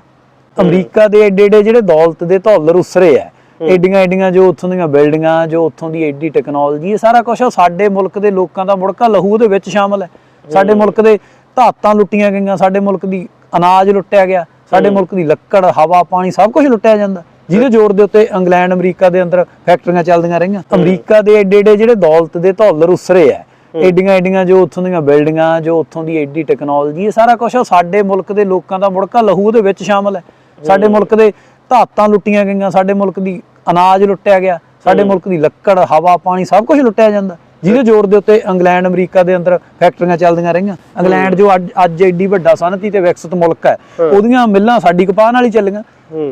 ਅਮਰੀਕਾ ਦੇ ਏਡੇ ਏਡੇ ਜਿਹੜੇ ਦੌਲਤ ਦੇ ਧੌਲਰ ਉਸਰੇ ਆ ਏਡੀਆਂ ਏਡੀਆਂ ਜੋ ਉੱਥੋਂ ਦੀਆਂ ਬਿਲਡਿੰਗਾਂ ਜੋ ਉੱਥੋਂ ਦੀ ਏਡੀ ਟੈਕਨੋਲੋਜੀ ਇਹ ਸਾਰਾ ਕੁਝ ਸਾਡੇ ਮੁਲਕ ਦੇ ਲੋਕਾਂ ਦਾ ਮੁੜਕਾ ਲਹੂ ਉਹਦੇ ਵਿੱਚ ਸ਼ਾਮਲ ਹੈ। ਸਾਡੇ ਮੁਲਕ ਦੇ ਧਾਤਾਂ ਲੁੱਟੀਆਂ ਗਈਆਂ ਸਾਡੇ ਮੁਲਕ ਦੀ ਅਨਾਜ ਲੁੱਟਿਆ ਗਿਆ ਸਾਡੇ ਮੁਲਕ ਦੀ ਲੱਕੜ ਹਵਾ ਪਾਣੀ ਸਭ ਕੁਝ ਲੁੱਟਿਆ ਜਾਂਦਾ। ਜਿਹਦੇ ਜ਼ੋਰ ਦੇ ਉੱਤੇ ਇੰਗਲੈਂਡ ਅਮਰੀਕਾ ਦੇ ਅੰਦਰ ਫੈਕਟਰੀਆਂ ਚੱਲਦੀਆਂ ਰਹੀਆਂ। ਅਮਰੀਕਾ ਦੇ ਏਡੇ ਏਡੇ ਜਿਹੜੇ ਦੌਲਤ ਦੇ ਧੌਲਰ ਉਸਰੇ ਆ। ਏਡੀਆਂ ਏਡੀਆਂ ਜੋ ਉੱਥੋਂ ਦੀਆਂ ਬਿਲਡਿੰਗਾਂ ਜੋ ਉੱਥੋਂ ਦੀ ਏਡੀ ਟੈਕਨੋਲੋਜੀ ਇਹ ਸਾਰਾ ਕੁਝ ਸਾਡੇ ਮੁਲਕ ਦੇ ਲੋਕਾਂ ਦਾ ਮੁੜਕਾ ਲਹੂ ਦੇ ਵਿੱਚ ਸ਼ਾਮਲ ਹੈ। ਸਾਡੇ ਮੁਲਕ ਦੇ ਧਾਤਾਂ ਲੁੱਟੀਆਂ ਗਈਆਂ ਸਾਡੇ ਮੁਲਕ ਦੀ ਅਨਾਜ ਲੁੱਟਿਆ ਗਿਆ ਸਾਡੇ ਮੁਲਕ ਦੀ ਲੱਕੜ ਹਵਾ ਪਾਣੀ ਸਭ ਕੁਝ ਲੁੱਟਿਆ ਜਾਂਦਾ। ਜਿਹਦੇ ਜ਼ੋਰ ਦੇ ਉੱਤੇ ਇੰਗਲੈਂਡ ਅਮਰੀਕਾ ਦੇ ਅੰਦਰ ਫੈਕਟਰੀਆਂ ਚੱਲਦੀਆਂ ਰਹੀਆਂ। ਇੰਗਲੈਂਡ ਜੋ ਅੱਜ ਏਡੀ ਵੱਡਾ ਸਨਅਤੀ ਤੇ ਵਿਕਸਿਤ ਮੁਲਕ ਹੈ ਉਹਦੀਆਂ ਮਿੱਲਾਂ ਸਾਡੀ ਕਪਾਹ ਨਾਲ ਹੀ ਚੱਲੀਆਂ।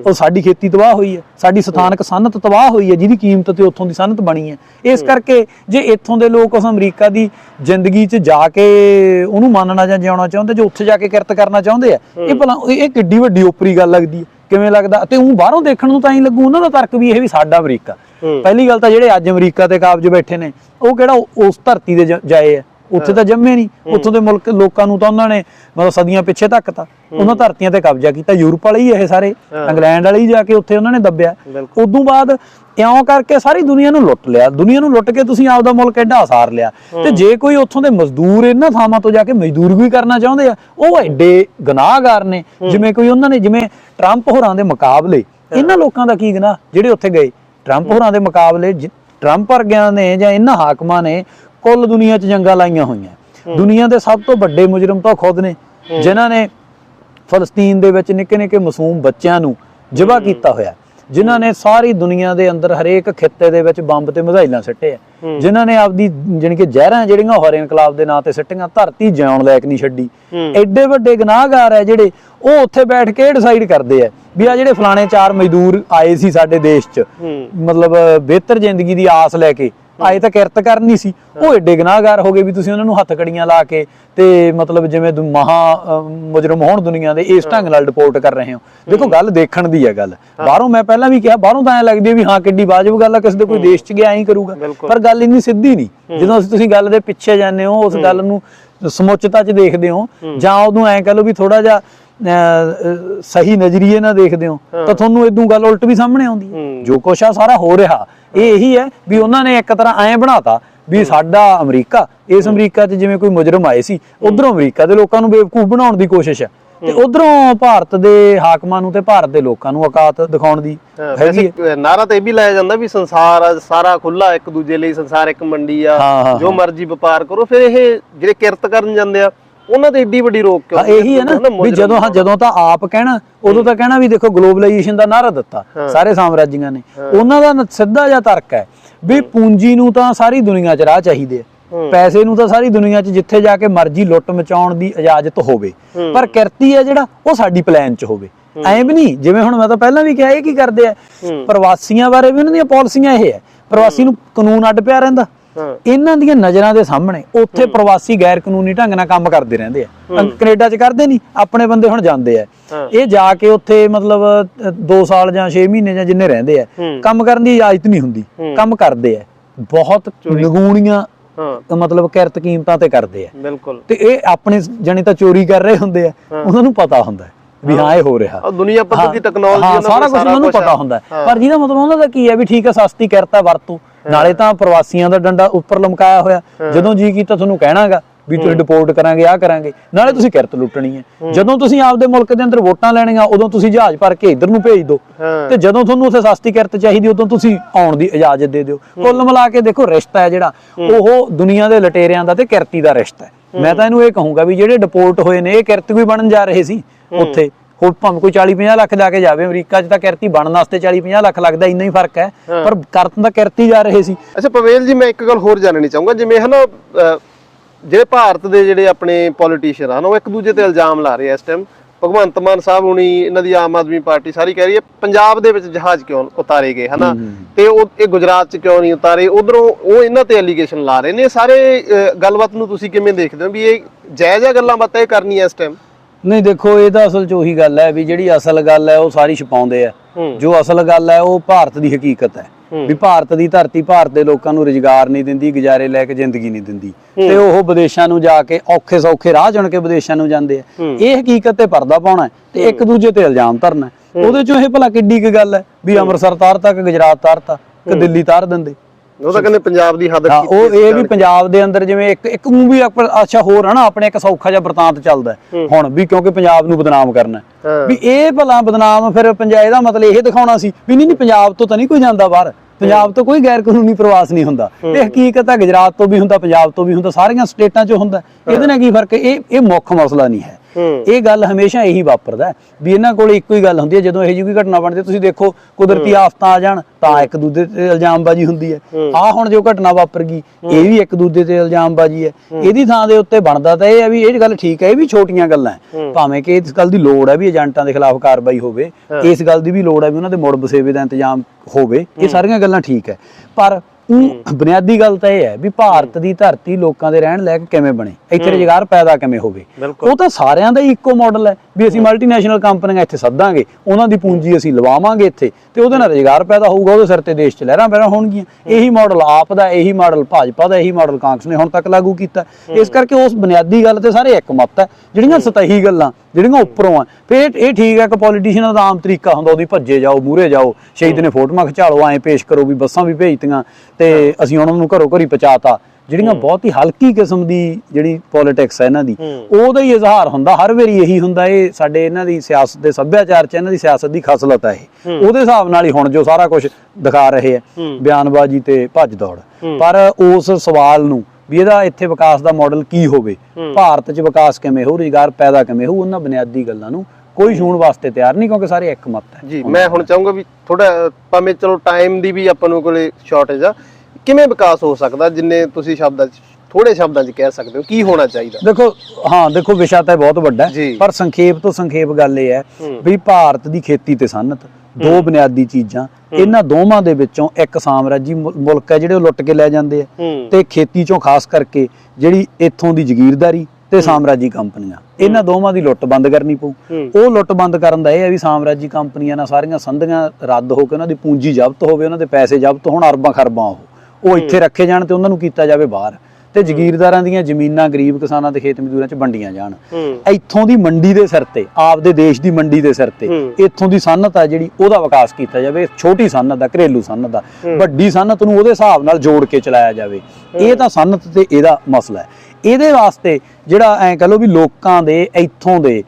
ਉਹ ਸਾਡੀ ਖੇਤੀ ਤਬਾਹ ਹੋਈ ਹੈ ਸਾਡੀ ਸਥਾਨਕ ਸਨਅਤ ਤਬਾਹ ਹੋਈ ਹੈ ਜਿਹਦੀ ਕੀਮਤ ਤੇ ਉੱਥੋਂ ਦੀ ਸਨਅਤ ਬਣੀ ਹੈ। ਇਸ ਕਰਕੇ ਜੇ ਇੱਥੋਂ ਦੇ ਲੋਕ ਉਸ ਅਮਰੀਕਾ ਦੀ ਜ਼ਿੰਦਗੀ 'ਚ ਜਾ ਕੇ ਉਹਨੂੰ ਮੰਨਣਾ ਜਾਂ ਜਿਉਣਾ ਚਾਹੁੰਦੇ ਜੋ ਉੱਥੇ ਜਾ ਕੇ ਕਿਰਤ ਕਰਨਾ ਚਾਹੁੰਦੇ ਆ ਇਹ ਭਲਾ ਇਹ ਇਹ ਕਿੱਡੀ ਵੱਡੀ ਓਪਰੀ ਗੱਲ ਲੱਗਦੀ ਹੈ। ਕਿਵੇਂ ਲੱਗਦਾ? ਤੇ ਉਹ ਬਾਹਰੋਂ ਦੇਖਣ ਨੂੰ ਤਾਂ ਹੀ ਲੱਗੂ ਉਹਨਾਂ ਦਾ ਤਰਕ ਵੀ ਇਹ ਵੀ ਸਾਡਾ ਅਮਰੀਕਾ। ਪਹਿਲੀ ਗੱਲ ਤਾਂ ਜਿਹੜੇ ਅੱਜ ਅਮਰੀਕਾ ਤੇ ਕਾਬਜ ਬੈਠੇ ਨੇ ਉਹ ਕਿਹੜਾ ਉਸ ਧਰਤੀ ਦੇ ਜਾਏ ਆ? ਉੱਥੇ ਤਾਂ ਜੰਮੇ ਨਹੀਂ ਉੱਥੋਂ ਦੇ ਮੁਲਕ ਲੋਕਾਂ ਨੂੰ ਤਾਂ ਉਹਨਾਂ ਨੇ ਮਤਲਬ ਸਦੀਆਂ ਪਿੱਛੇ ਧੱਕਤਾ। ਉਹਨਾਂ ਧਰਤੀਆਂ ਤੇ ਕਬਜ਼ਾ ਕੀਤਾ। ਯੂਰਪ ਵਾਲੇ ਹੀ ਇਹ ਸਾਰੇ। ਇੰਗਲੈਂਡ ਵਾਲੇ ਹੀ ਜਾ ਕੇ ਉੱਥੇ ਉਹਨਾਂ ਨੇ ਦੱਬਿਆ। ਉਦੋਂ ਬਾਅਦ ਇਉਂ ਕਰਕੇ ਸਾਰੀ ਦੁਨੀਆ ਨੂੰ ਲੁੱਟ ਲਿਆ। ਦੁਨੀਆ ਨੂੰ ਲੁੱਟ ਕੇ ਤੁਸੀਂ ਆਪਦਾ ਮੁਲਕ ਐਡਾ ਆਸਾਰ ਲਿਆ। ਤੇ ਜੇ ਕੋਈ ਉੱਥੋਂ ਦੇ ਮਜ਼ਦੂਰ ਇਹਨਾਂ ਥਾਵਾਂ ਤੋਂ ਜਾ ਕੇ ਮਜ਼ਦੂਰੀ ਵੀ ਕਰਨਾ ਚਾਹੁੰਦੇ ਆ ਉਹ ਐਡੇ ਗੁਨਾਹਗਾਰ ਨੇ। ਜਿਵੇਂ ਕੋਈ ਉਹਨਾਂ ਨੇ ਜਿਵੇਂ ਟਰੰਪ ਹੋਰਾਂ ਦੇ ਮੁਕਾਬਲੇ ਇਹਨਾਂ ਲੋਕਾਂ ਦਾ ਕੀ ਗੁਨਾਹ? ਜਿਹੜੇ ਉੱਥੇ ਗਏ। ਟਰੰਪ ਹੋਰਾਂ ਦੇ ਮੁਕਾਬਲੇ ਟਰੰਪ ਵਰਗਿਆਂ ਨੇ ਜਾਂ ਇਹਨਾਂ ਹਾਕਮਾਂ ਨੇ ਕੁੱਲ ਦੁਨੀਆ 'ਚ ਜੰਗਾਂ ਲਾਈਆਂ ਹੋਈਆਂ। ਦੁਨੀਆ ਦੇ ਸਭ ਤੋਂ ਵੱਡੇ ਮੁਜਰਮ ਤਾਂ ਖੁਦ ਨੇ ਜਿਨ੍ਹਾਂ ਨੇ ਫਲਸਤੀਨ ਦੇ ਵਿੱਚ ਨਿੱਕੇ ਨਿੱਕੇ ਮਾਸੂਮ ਬੱਚਿਆਂ ਨੂੰ ਜ਼ਿਬਾ ਕੀਤਾ ਹੋਇਆ ਜਿਨ੍ਹਾਂ ਨੇ ਸਾਰੀ ਦੁਨੀਆ ਦੇ ਅੰਦਰ ਹਰੇਕ ਖਿੱਤੇ ਦੇ ਵਿੱਚ ਬੰਬ ਤੇ ਮਿਜ਼ਾਈਲਾਂ ਸਿੱਟੇ ਆ ਜਿਨ੍ਹਾਂ ਨੇ ਆਪਦੀ ਜਾਣੀ ਕਿ ਜ਼ਹਿਰਾਂ ਜਿਹੜੀਆਂ ਹੋਰੇ ਇਨਕਲਾਬ ਦੇ ਨਾਂ ਤੇ ਸਿੱਟੀਆਂ ਧਰਤੀ ਜਿਉਣ ਲਾਇਕ ਨਹੀਂ ਛੱਡੀ। ਐਡੇ ਵੱਡੇ ਗੁਨਾਹਗਾਰ ਆ ਜਿਹੜੇ ਉਹ ਉੱਥੇ ਬੈਠ ਕੇ ਡਿਸਾਈਡ ਕਰਦੇ ਆ ਵੀ ਆ ਜਿਹੜੇ ਫਲਾਣੇ ਚਾਰ ਮਜ਼ਦੂਰ ਆਏ ਸੀ ਸਾਡੇ ਦੇਸ਼ 'ਚ ਮਤਲਬ ਬਿਹਤਰ ਜ਼ਿੰਦਗੀ ਦੀ ਆਸ ਲੈ ਕੇ ਆਏ ਤਾਂ ਕਿਰਤ ਕਰਨੀ ਸੀ। ਉਹ ਐਡੇ ਗੁਨਾਹਗਾਰ ਹੋ ਗਏ ਵੀ ਤੁਸੀਂ ਉਹਨਾਂ ਨੂੰ ਹੱਥ ਕੜੀਆਂ ਲਾ ਕੇ ਤੇ ਮਤਲਬ ਜਿਵੇਂ ਮਹਾ ਮੁਜਰਮ ਹੋਣ ਦੁਨੀਆ ਦੇ ਇਸ ਢੰਗ ਨਾਲ ਰਿਪੋਰਟ ਕਰ ਰਹੇ ਹੋ। ਦੇਖੋ ਗੱਲ ਦੇਖਣ ਦੀ ਹੈ ਗੱਲ। ਬਾਹਰੋਂ ਮੈਂ ਪਹਿਲਾਂ ਵੀ ਕਿਹਾ ਬਾਹਰੋਂ ਤਾਂ ਐ ਲੱਗਦੀ ਹੈ ਵੀ ਹਾਂ ਕਿੱਡੀ ਵਾਜਬ ਗੱਲ ਆ ਕਿਸੇ ਦੇ ਕੋਈ ਦੇਸ਼ 'ਚ ਗਿਆ ਐਂ ਕਰੂਗਾ। ਪਰ ਗੱਲ ਇੰਨੀ ਸਿੱਧੀ ਨਹੀਂ। ਜਦੋਂ ਅਸੀਂ ਤੁਸੀਂ ਗੱਲ ਦੇ ਪਿੱਛੇ ਜਾਂਦੇ ਹੋ ਉਸ ਗੱਲ ਨੂੰ ਸਮੁੱਚਤਾ 'ਚ ਦੇਖਦੇ ਹੋ ਜਾਂ ਉਹਨੂੰ ਐਂ ਕਹ ਲਓ ਵੀ ਥੋੜਾ ਜਿਹਾ ਸਹੀ ਨਜ਼ਰੀਏ ਨਾਲ ਦੇਖਦੇ ਹੋ ਤਾਂ ਤੁਹਾਨੂੰ ਇਦੋਂ ਗੱਲ ਉਲਟ ਵੀ ਸਾਹਮਣੇ ਆਉਂਦੀ ਹੈ। ਜੋ ਕੁਛ ਆ ਸਾਰਾ ਹੋ ਰਿਹਾ। ਇਹ ਇਹੀ ਹੈ ਵੀ ਉਹਨਾਂ ਨੇ ਇੱਕ ਤਰ੍ਹਾਂ ਐਂ ਬਣਾਤਾ ਵੀ ਸਾਡਾ ਅਮਰੀਕਾ ਇਸ ਅਮਰੀਕਾ 'ਚ ਜਿਵੇਂ ਕੋਈ ਮੁਜਰਮ ਆਏ ਸੀ ਉਧਰੋਂ ਅਮਰੀਕਾ ਦੇ ਲੋਕਾਂ ਨੂੰ ਬੇਵਕੂਫ ਬਣਾਉਣ ਦੀ ਕੋਸ਼ਿਸ਼ ਹੈ। ਤੇ ਉਧਰੋਂ ਭਾਰਤ ਦੇ ਹਾਕਮਾਂ ਨੂੰ ਤੇ ਭਾਰਤ ਦੇ ਲੋਕਾਂ ਨੂੰ ਔਕਾਤ ਦਿਖਾਉਣ ਦੀ ਹੈਗੀ ਹੈ ਨਾਰਾ ਤਾਂ ਇਹ ਵੀ ਲਾਇਆ ਜਾਂਦਾ ਵੀ ਸੰਸਾਰ ਸਾਰਾ ਖੁੱਲਾ ਇੱਕ ਦੂਜੇ ਲਈ ਸੰਸਾਰ ਇੱਕ ਮੰਡੀ ਆ। ਜੋ ਮਰਜ਼ੀ ਵਪਾਰ ਕਰੋ ਫਿਰ ਇਹ ਜਿਹੜੇ ਕਿਰਤ ਕਰਨ ਜਾਂਦੇ ਆ ਉਹਨਾਂ ਤੇ ਏਡੀ ਵੱਡੀ ਰੋਕ ਕਿਉਂ ਇਹੀ ਹੈ ਨਾ ਵੀ ਜਦੋਂ ਹਾਂ ਜਦੋਂ ਤਾਂ ਆਪ ਕਹਿਣਾ ਉਦੋਂ ਤਾਂ ਕਹਿਣਾ ਵੀ ਦੇਖੋ ਗਲੋਬਲਾਈਜੇਸ਼ਨ ਦਾ ਨਾਰਾ ਦਿੱਤਾ ਸਾਰੇ ਸਾਮਰਾਜੀਆਂ ਨੇ। ਉਹਨਾਂ ਦਾ ਸਿੱਧਾ ਜਿਹਾ ਤਰਕ ਹੈ ਵੀ ਪੂੰਜੀ ਨੂੰ ਤਾਂ ਸਾਰੀ ਦੁਨੀਆ 'ਚ ਰਾਹ ਚਾਹੀਦੇ ਆ। ਪੈਸੇ ਨੂੰ ਤਾਂ ਸਾਰੀ ਦੁਨੀਆ 'ਚ ਜਿੱਥੇ ਜਾ ਕੇ ਮਰਜ਼ੀ ਲੁੱਟ ਮਚਾਉਣ ਦੀ ਇਜਾਜ਼ਤ ਹੋਵੇ। ਪਰ ਕਿਰਤੀ ਹੈ ਜਿਹੜਾ ਉਹ ਸਾਡੀ ਪਲਾਨ 'ਚ ਹੋਵੇ। ਐਂ ਵੀ ਨਹੀਂ ਜਿਵੇਂ ਹੁਣ ਮੈਂ ਤਾਂ ਪਹਿਲਾਂ ਵੀ ਕਿਹਾ ਇਹ ਕੀ ਕਰਦੇ ਆ? ਪ੍ਰਵਾਸੀਆਂ ਬਾਰੇ ਵੀ ਉਹਨਾਂ ਦੀਆਂ ਪਾਲਿਸੀਆਂ ਇਹ ਹੈ। ਪ੍ਰਵਾਸੀ ਨੂੰ ਕਾਨੂੰਨ ਅੱਡ ਪਿਆ ਰਹਿੰਦਾ। ਇਹਨਾਂ ਦੀਆਂ ਨਜ਼ਰਾਂ ਦੇ ਸਾਹਮਣੇ ਉੱਥੇ ਪ੍ਰਵਾਸੀ ਗੈਰ ਕਾਨੂੰਨੀ ਢੰਗ ਨਾਲ ਕੰਮ ਕਰਦੇ ਰਹਿੰਦੇ ਆ। ਕੈਨੇਡਾ 'ਚ ਕਰਦੇ ਨਹੀਂ ਆਪਣੇ ਬੰਦੇ ਹੁਣ ਜਾਂਦੇ ਆ। ਇਹ ਜਾ ਕੇ ਉੱਥੇ ਮਤਲਬ 2 ਸਾਲ ਜਾਂ 6 ਮਹੀਨੇ ਜਾਂ ਜਿੰਨੇ ਰਹਿੰਦੇ ਆ। ਕੰਮ ਕਰਨ ਦੀ ਇਜਾਜ਼ਤ ਨਹੀਂ ਹੁੰਦੀ। ਕੰਮ ਕਰਦੇ ਆ। ਬਹੁਤ ਨਗੂਣੀਆਂ ਹਾਂ। ਮਤਲਬ ਕਿਰਤ ਕੀਮਤਾਂ ਤੇ ਕਰਦੇ ਆ। ਬਿਲਕੁਲ। ਤੇ ਇਹ ਆਪਣੇ ਜਾਣੀ ਤਾਂ ਚੋਰੀ ਕਰ ਰਹੇ ਹੁੰਦੇ ਆ ਉਹਨਾਂ ਨੂੰ ਪਤਾ ਹੁੰਦਾ ਹੈ ਵੀ ਹਾਂ ਇਹ ਹੋ ਰਿਹਾ। ਆ ਦੁਨੀਆ ਪੱਧਰ ਦੀ ਟੈਕਨੋਲੋਜੀ ਹਾਂ ਸਾਰਾ ਕੁਝ ਉਹਨਾਂ ਨੂੰ ਪਤਾ ਹੁੰਦਾ ਹੈ। ਪਰ ਜਿਹਦਾ ਮਤਲਬ ਉਹਨਾਂ ਦਾ ਕੀ ਹੈ ਵੀ ਠੀਕ ਹੈ ਸਸਤੀ ਕਿਰਤਾ ਵਰਤੋ। ਨਾਲੇ ਤਾਂ ਪ੍ਰਵਾਸੀਆਂ ਦਾ ਡੰਡਾ ਉੱਪਰ ਲਮਕਾਇਆ ਹੋਇਆ। ਜਦੋਂ ਜੀ ਕੀਤਾ ਤੁਹਾਨੂੰ ਕਹਿਣਾਗਾ ਵੀ ਤੁਸੀਂ ਡਿਪੋਰਟ ਕਰਾਂਗੇ ਆ ਕਰਾਂਗੇ। ਨਾਲੇ ਤੁਸੀਂ ਕਿਰਤ ਲੁੱਟਣੀ ਹੈ। ਜਦੋਂ ਤੁਸੀਂ ਆਪਦੇ ਮੁਲਕ ਦੇ ਅੰਦਰ ਵੋਟਾਂ ਲੈਣੀਆਂ ਉਦੋਂ ਤੁਸੀਂ ਜਹਾਜ਼ ਭਰ ਕੇ ਇੱਧਰ ਨੂੰ ਭੇਜ ਦਿਓ। ਤੇ ਜਦੋਂ ਤੁਹਾਨੂੰ ਉੱਥੇ ਸਸਤੀ ਕਿਰਤ ਚਾਹੀਦੀ ਉਦੋਂ ਤੁਸੀਂ ਆਉਣ ਦੀ ਇਜਾਜ਼ਤ ਦੇ ਦਿਓ। ਕੁੱਲ ਮਿਲਾ ਕੇ ਦੇਖੋ ਰਿਸ਼ਤਾ ਹੈ ਜਿਹੜਾ ਉਹ ਦੁਨੀਆ ਦੇ ਲਟੇਰਿਆਂ ਦਾ ਤੇ ਕਿਰਤੀ ਦਾ ਰਿਸ਼ਤਾ ਹੈ। ਮੈਂ ਤਾਂ ਇਹਨੂੰ ਇਹ ਕਹੂੰਗਾ ਵੀ ਜਿਹੜੇ ਡਿਪੋਰਟ ਹੋਏ ਨੇ ਇਹ ਕਿਰਤ ਵੀ ਬਣਨ ਜਾ ਰਹੇ ਸੀ ਉੱਥੇ। ਹੋਰ ਭਾਵੇਂ ਕੋਈ 40 50 ਲੱਖ ਜਾ ਕੇ ਜਾਵੇ ਅਮਰੀਕਾ 'ਚ ਤਾਂ ਕਿਰਤੀ ਬਣਨ ਵਾਸਤੇ 40 50 ਲੱਖ ਲੱਗਦਾ ਇੰਨਾ ਹੀ ਫ਼ਰਕ ਹੈ। ਪਰ ਕਰਨ ਤਾਂ ਕਿਰਤੀ ਜਾ ਰਹੇ ਸੀ। ਅੱਛਾ ਪਵੇਲ ਜੀ ਮੈਂ ਇੱਕ ਗੱਲ ਹੋਰ ਜਾਣਨੀ ਚਾਹੂੰਗਾ। ਜਿਵੇਂ ਹਨਾ ਜਿਹੜੇ ਭਾਰਤ ਦੇ ਜਿਹੜੇ ਆਪਣੇ ਪੋਲੀਟੀਸ਼ੀਅਨ ਹਨ ਉਹ ਇੱਕ ਦੂਜੇ ਤੇ ਇਲਜ਼ਾਮ ਲਾ ਰਹੇ ਆ ਇਸ ਟਾਈਮ ਭਗਵੰਤ ਮਾਨ ਸਾਹਿਬ ਹੁਣੀ ਇਹਨਾਂ ਦੀ ਆਮ ਆਦਮੀ ਪਾਰਟੀ ਸਾਰੀ ਕਹਿ ਰਹੀ ਹੈ ਪੰਜਾਬ ਦੇ ਵਿੱਚ ਜਹਾਜ਼ ਕਿਉਂ ਉਤਾਰੇ ਗਏ ਹਨਾ? ਤੇ ਉਹ ਇਹ ਗੁਜਰਾਤ 'ਚ ਕਿਉਂ ਨਹੀਂ ਉਤਾਰੇ? ਉਧਰੋਂ ਉਹ ਇਹਨਾਂ ਤੇ ਐਲੀਗੇਸ਼ਨ ਲਾ ਰਹੇ ਨੇ। ਸਾਰੇ ਗੱਲਬਾਤ ਨੂੰ ਤੁਸੀਂ ਕਿਵੇਂ ਦੇਖਦੇ ਹੋ ਵੀ ਇਹ ਜਾਇਜ਼ ਆ ਗੱਲਾਂ ਬਾਤਾਂ ਇਹ ਕਰਨੀਆਂ ਇਸ ਟਾਈਮ ਨਹੀਂ ਦੇਖੋ ਇਹ ਤਾਂ ਅਸਲ 'ਚ ਉਹੀ ਗੱਲ ਹੈ ਵੀ ਜਿਹੜੀ ਅਸਲ ਗੱਲ ਹੈ ਉਹ ਸਾਰੀ ਛਪਾਉਂਦੇ ਆ। ਜੋ ਅਸਲ ਗੱਲ ਹੈ ਉਹ ਭਾਰਤ ਦੀ ਹਕੀਕਤ ਹੈ। ਵੀ ਭਾਰਤ ਦੀ ਧਰਤੀ ਭਾਰਤ ਦੇ ਲੋਕਾਂ ਨੂੰ ਰੁਜ਼ਗਾਰ ਨਹੀਂ ਦਿੰਦੀ ਗੁਜ਼ਾਰੇ ਲੈ ਕੇ ਜ਼ਿੰਦਗੀ ਨਹੀਂ ਦਿੰਦੀ। ਤੇ ਉਹ ਵਿਦੇਸ਼ਾਂ ਨੂੰ ਜਾ ਕੇ ਔਖੇ ਸੌਖੇ ਰਾਹ ਚੁਣ ਕੇ ਵਿਦੇਸ਼ਾਂ ਨੂੰ ਜਾਂਦੇ ਆ। ਇਹ ਹਕੀਕਤ ਤੇ ਪਰਦਾ ਪਾਉਣਾ ਤੇ ਇੱਕ ਦੂਜੇ ਤੇ ਇਲਜ਼ਾਮ ਧਰਨਾ। ਉਹਦੇ ਚੋਂ ਇਹ ਭਲਾ ਕਿੱਡੀ ਕੁ ਗੱਲ ਹੈ ਵੀ ਅੰਮ੍ਰਿਤਸਰ ਤਾਰ ਤੱਕ ਗੁਜਰਾਤ ਤਾਰ ਤਾ ਕਿ ਦਿੱਲੀ ਤਾਰ ਦਿੰਦੇ। ਉਹ ਤਾਂ ਕਹਿੰਦੇ ਪੰਜਾਬ ਦੀ ਹੱਦ ਕੀਤੀ ਉਹ ਇਹ ਵੀ। ਪੰਜਾਬ ਦੇ ਅੰਦਰ ਜਿਵੇਂ ਇੱਕ ਇੱਕ ਮੂਵੀ ਅੱਛਾ ਹੋਰ ਹੈ ਨਾ ਆਪਣੇ ਇੱਕ ਸੌਖਾ ਜਿਹਾ ਬਰਤਾਂਤ ਚੱਲਦਾ। ਹੁਣ ਵੀ ਕਿਉਂਕਿ ਪੰਜਾਬ ਨੂੰ ਬਦਨਾਮ ਕਰਨਾ ਵੀ ਇਹ ਭਲਾ ਬਦਨਾਮ ਫਿਰ ਪੰਜਾਬ ਇਹਦਾ ਮਤਲਬ ਇਹ ਦਿਖਾਉਣਾ ਸੀ ਵੀ ਨਹੀਂ ਨਹੀਂ ਪੰਜਾਬ ਤੋਂ ਤਾਂ ਨਹੀਂ ਕੋਈ ਜਾਂਦਾ ਬਾਹਰ। ਪੰਜਾਬ ਤੋਂ ਕੋਈ ਗੈਰ ਕਾਨੂੰਨੀ ਪ੍ਰਵਾਸ ਨਹੀਂ ਹੁੰਦਾ। ਇਹ ਹਕੀਕਤ ਹੈ ਗੁਜਰਾਤ ਤੋਂ ਵੀ ਹੁੰਦਾ ਪੰਜਾਬ ਤੋਂ ਵੀ ਹੁੰਦਾ ਸਾਰੀਆਂ ਸਟੇਟਾਂ 'ਚ ਹੁੰਦਾ। ਇਹਦੇ ਨਾਲ ਕੀ ਫ਼ਰਕ ਹੈ? ਇਹ ਇਹ ਮੁੱਖ ਮਸਲਾ ਨਹੀਂ ਹੂੰ। ਇਹ ਗੱਲ ਹਮੇਸ਼ਾ ਇਹੀ ਵਾਪਰਦਾ ਹੈ ਵੀ ਇਹਨਾਂ ਕੋਲ ਇੱਕੋ ਹੀ ਗੱਲ ਹੁੰਦੀ ਹੈ ਜਦੋਂ ਇਹੋ ਜਿਹੀ ਕੋਈ ਘਟਨਾ ਬਣਦੀ ਹੈ, ਤੁਸੀਂ ਦੇਖੋ ਕੁਦਰਤੀ ਆਫਤਾਂ ਆ ਜਾਣ ਤਾਂ ਇੱਕ ਦੂਜੇ ਤੇ ਇਲਜ਼ਾਮਬਾਜ਼ੀ ਹੁੰਦੀ ਹੈ। ਆ ਹੁਣ ਜੋ ਘਟਨਾ ਵਾਪਰ ਗਈ ਇਹ ਵੀ ਇੱਕ ਦੂਜੇ ਤੇ ਇਲਜ਼ਾਮਬਾਜ਼ੀ ਹੈ। ਇਹਦੀ ਥਾਂ ਦੇ ਉੱਤੇ ਬਣਦਾ ਤਾਂ ਇਹ ਹੈ ਵੀ ਇਹ ਗੱਲ ਠੀਕ ਹੈ ਇਹ ਵੀ ਛੋਟੀਆਂ ਗੱਲਾਂ ਭਾਵੇਂ ਕਿ ਇਸ ਗੱਲ ਦੀ ਲੋੜ ਹੈ ਵੀ ਏਜੰਟਾਂ ਦੇ ਖਿਲਾਫ ਕਾਰਵਾਈ ਹੋਵੇ ਇਸ ਗੱਲ ਦੀ ਵੀ ਲੋੜ ਹੈ ਵੀ ਉਹਨਾਂ ਦੇ ਮੁੜ ਬਸੇਵੇ ਦਾ ਇੰਤਜ਼ਾਮ ਹੋਵੇ ਇਹ ਸਾਰੀਆਂ ਗੱਲਾਂ ਠੀਕ ਹੈ। ਪਰ ਬੁਨਿਆਦੀ ਗੱਲ ਤਾਂ ਇਹ ਹੈ ਵੀ ਭਾਰਤ ਦੀ ਧਰਤੀ ਲੋਕਾਂ ਦੇ ਰਹਿਣ ਲਾਇਕ ਕਿਵੇਂ ਬਣੇ? ਇੱਥੇ ਰੁਜ਼ਗਾਰ ਪੈਦਾ ਕਿਵੇਂ ਹੋਵੇ? ਉਹ ਤਾਂ ਸਾਰਿਆਂ ਦਾ ਹੀ ਇੱਕੋ ਮਾਡਲ ਹੈ ਵੀ ਅਸੀਂ ਮਲਟੀਨੈਸ਼ਨਲ ਕੰਪਨੀਆਂ ਇੱਥੇ ਸੱਦਾਂਗੇ ਉਹਨਾਂ ਦੀ ਪੂੰਜੀ ਅਸੀਂ ਲਵਾਵਾਂਗੇ ਇੱਥੇ ਤੇ ਉਹਦੇ ਨਾਲ ਰੁਜ਼ਗਾਰ ਪੈਦਾ ਹੋਊਗਾ ਉਹਦੇ ਸਿਰ ਤੇ ਦੇਸ਼ 'ਚ ਲਹਿਰਾਂ ਪੈਦਾ ਹੋਣਗੀਆਂ। ਇਹੀ ਮਾਡਲ ਆਪ ਦਾ ਇਹੀ ਮਾਡਲ ਭਾਜਪਾ ਦਾ ਇਹੀ ਮਾਡਲ ਕਾਂਗਰਸ ਨੇ ਹੁਣ ਤੱਕ ਲਾਗੂ ਕੀਤਾ। ਇਸ ਕਰਕੇ ਉਸ ਬੁਨਿਆਦੀ ਗੱਲ ਤੇ ਸਾਰੇ ਇੱਕ ਮਤ ਹੈ। ਜਿਹੜੀਆਂ ਸਤਹੀ ਗੱਲਾਂ ਜਿਹੜੀਆਂ ਉੱਪਰੋਂ ਆ। ਫਿਰ ਇਹ- ਠੀਕ ਹੈ ਕਿ ਪੋਲੀਟੀਸ਼ੀਅਨ ਦਾ ਆਮ ਤਰੀਕਾ ਹੁੰਦਾ ਉਹਦੀ ਭੱਜੇ ਜਾਓ ਮੂਹਰੇ ਜਾਓ ਸ਼ਹੀਦ ਨੇ ਫੋਟੋਆਂ ਖਿਚਾਲੋ ਐਂ ਪੇਸ਼ ਕਰੋ ਵੀ ਬੱਸਾਂ ਵੀ ਭੇਜਤੀਆਂ। ਤੇ ਅਸੀਂ ਉਹਨਾਂ ਨੂੰ ਘਰੋ ਘਰੀ ਪਹੁੰਚਾਤਾ। ਜਿਹੜੀਆਂ ਬਹੁਤ ਹੀ ਹਲਕੀ ਕਿਸਮ ਦੀ ਜਿਹੜੀ ਪੋਲਿਟਿਕਸ ਹੈ ਇਹਨਾਂ ਦੀ ਉਹਦਾ ਹੀ ਇਜ਼ਹਾਰ ਹੁੰਦਾ ਹਰ ਵਾਰੀ ਇਹੀ ਹੁੰਦਾ ਇਹ ਸਾਡੇ ਇਹਨਾਂ ਦੀ ਸਿਆਸਤ ਦੇ ਸੱਭਿਆਚਾਰ ਚ ਇਹਨਾਂ ਦੀ ਸਿਆਸਤ ਦੀ ਖਸਲਤ ਹੈ ਇਹ। ਉਹਦੇ ਹਿਸਾਬ ਨਾਲ ਹੀ ਹੁਣ ਜੋ ਸਾਰਾ ਕੁਝ ਦਿਖਾ ਰਹੇ ਹੈ ਬਿਆਨਬਾਜ਼ੀ ਤੇ ਭੱਜ ਦੌੜ। ਪਰ ਉਸ ਸਵਾਲ ਨੂੰ ਵੀ ਇਹਦਾ ਇੱਥੇ ਵਿਕਾਸ ਦਾ ਮਾਡਲ ਕੀ ਹੋਵੇ? ਭਾਰਤ 'ਚ ਵਿਕਾਸ ਕਿਵੇਂ ਹੋ ਰੁਜ਼ਗਾਰ ਪੈਦਾ ਕਿਵੇਂ ਹੋ ਉਹਨਾਂ ਬੁਨਿਆਦੀ ਗੱਲਾਂ ਨੂੰ ਕੋਈ ਛੂਣ ਵਾਸਤੇ ਤਿਆਰ ਨਹੀਂ ਕਿਉਂਕਿ ਸਾਰੇ ਇੱਕ ਮਤ ਹੈ। ਜੀ ਮੈਂ ਹੁਣ ਚਾਹੂੰਗਾ ਵੀ ਥੋੜਾ ਭਾਵੇਂ ਚਲੋ ਟਾਈਮ ਦੀ ਵੀ ਆਪਾਂ ਨੂੰ ਕੋਲੇ ਸ਼ਾਰਟੇਜ ਆ ਕਿਵੇਂ ਵਿਕਾਸ ਹੋ ਸਕਦਾ ਜਿੰਨੇ ਤੁਸੀਂ ਸ਼ਬਦਾਂ 'ਚ ਥੋੜੇ ਸ਼ਬਦਾਂ 'ਚ ਕਹਿ ਸਕਦੇ ਹੋ ਕੀ ਹੋਣਾ ਚਾਹੀਦਾ? ਦੇਖੋ ਹਾਂ ਦੇਖੋ ਵਿਸ਼ਾ ਤਾਂ ਬਹੁਤ ਵੱਡਾ। ਪਰ ਸੰਖੇਪ ਤੋਂ ਸੰਖੇਪ ਗੱਲ ਇਹ ਹੈ। ਵੀ ਭਾਰਤ ਦੀ ਖੇਤੀ ਤੇ ਸਨਅਤ ਦੋ ਬੁਨਿਆਦੀ ਚੀਜ਼ਾਂ ਇਹਨਾਂ ਦੋਵਾਂ ਦੇ ਵਿੱਚੋਂ ਇੱਕ ਸਾਮਰਾਜੀ ਮੁਲਕ ਹੈ ਜਿਹੜੇ ਉਹ ਲੁੱਟ ਕੇ ਲੈ ਜਾਂਦੇ ਆ ਤੇ ਖੇਤੀ ਚੋਂ ਖਾਸ ਕਰਕੇ ਜਿਹੜੀ ਇੱਥੋਂ ਦੀ ਜ਼ਗੀਰਦਾਰੀ ਤੇ ਸਾਮਰਾਜੀ ਕੰਪਨੀਆਂ। ਇਹਨਾਂ ਦੋਵਾਂ ਦੀ ਲੁੱਟ ਬੰਦ ਕਰਨੀ ਪਊ। ਉਹ ਲੁੱਟ ਬੰਦ ਕਰਨ ਦਾ ਇਹ ਹੈ ਵੀ ਸਾਮਰਾਜੀ ਕੰਪਨੀਆਂ ਨਾਲ ਸਾਰੀਆਂ ਸੰਧੀਆਂ ਰੱਦ ਹੋ ਕੇ ਉਹਨਾਂ ਦੀ ਪੂੰਜੀ ਜ਼ਬਤ ਹੋਵੇ ਉਹਨਾਂ ਦੇ ਪੈਸੇ ਜ਼ਬਤ ਹੋਣ ਅਰਬਾਂ ਖਰਬਾਂ ਉਹ। ਉਹ ਇੱਥੇ ਰੱਖੇ ਜਾਣ ਤੇ ਉਹਨਾਂ ਨੂੰ ਕੀਤਾ ਜਾਵੇ ਬਾਹਰ। ਤੇ ਜ਼ਗੀਰਦਾਰਾਂ ਦੀਆਂ ਜ਼ਮੀਨਾਂ ਗਰੀਬ ਕਿਸਾਨਾਂ ਤੇ ਖੇਤ ਮਜ਼ਦੂਰਾਂ 'ਚ ਵੰਡੀਆਂ ਜਾਣ। ਇੱਥੋਂ ਦੀ ਮੰਡੀ ਦੇ ਸਿਰ ਤੇ ਆਪਦੇ ਦੇਸ਼ ਦੀ ਮੰਡੀ ਦੇ ਸਿਰ ਤੇ। ਇੱਥੋਂ ਦੀ ਸਨਅਤ ਆ ਜਿਹੜੀ ਉਹਦਾ ਵਿਕਾਸ ਕੀਤਾ ਜਾਵੇ ਛੋਟੀ ਸਨਅਤ ਦਾ ਘਰੇਲੂ ਸਨਅਤ ਦਾ ਵੱਡੀ ਸਨਅਤ ਨੂੰ ਉਹਦੇ ਹਿਸਾਬ ਨਾਲ ਜੋੜ ਕੇ ਚਲਾਇਆ ਜਾਵੇ। ਇਹ ਤਾਂ ਸਨਅਤ ਤੇ ਇਹਦਾ ਮਸਲਾ ਹੈ। ਇਹਦੇ ਵਾਸਤੇ ਜਿਹੜਾ ਐਂ ਕਹ ਲਓ ਵੀ ਲੋਕਾਂ ਦੇ ਇੱਥੋਂ ਦੇ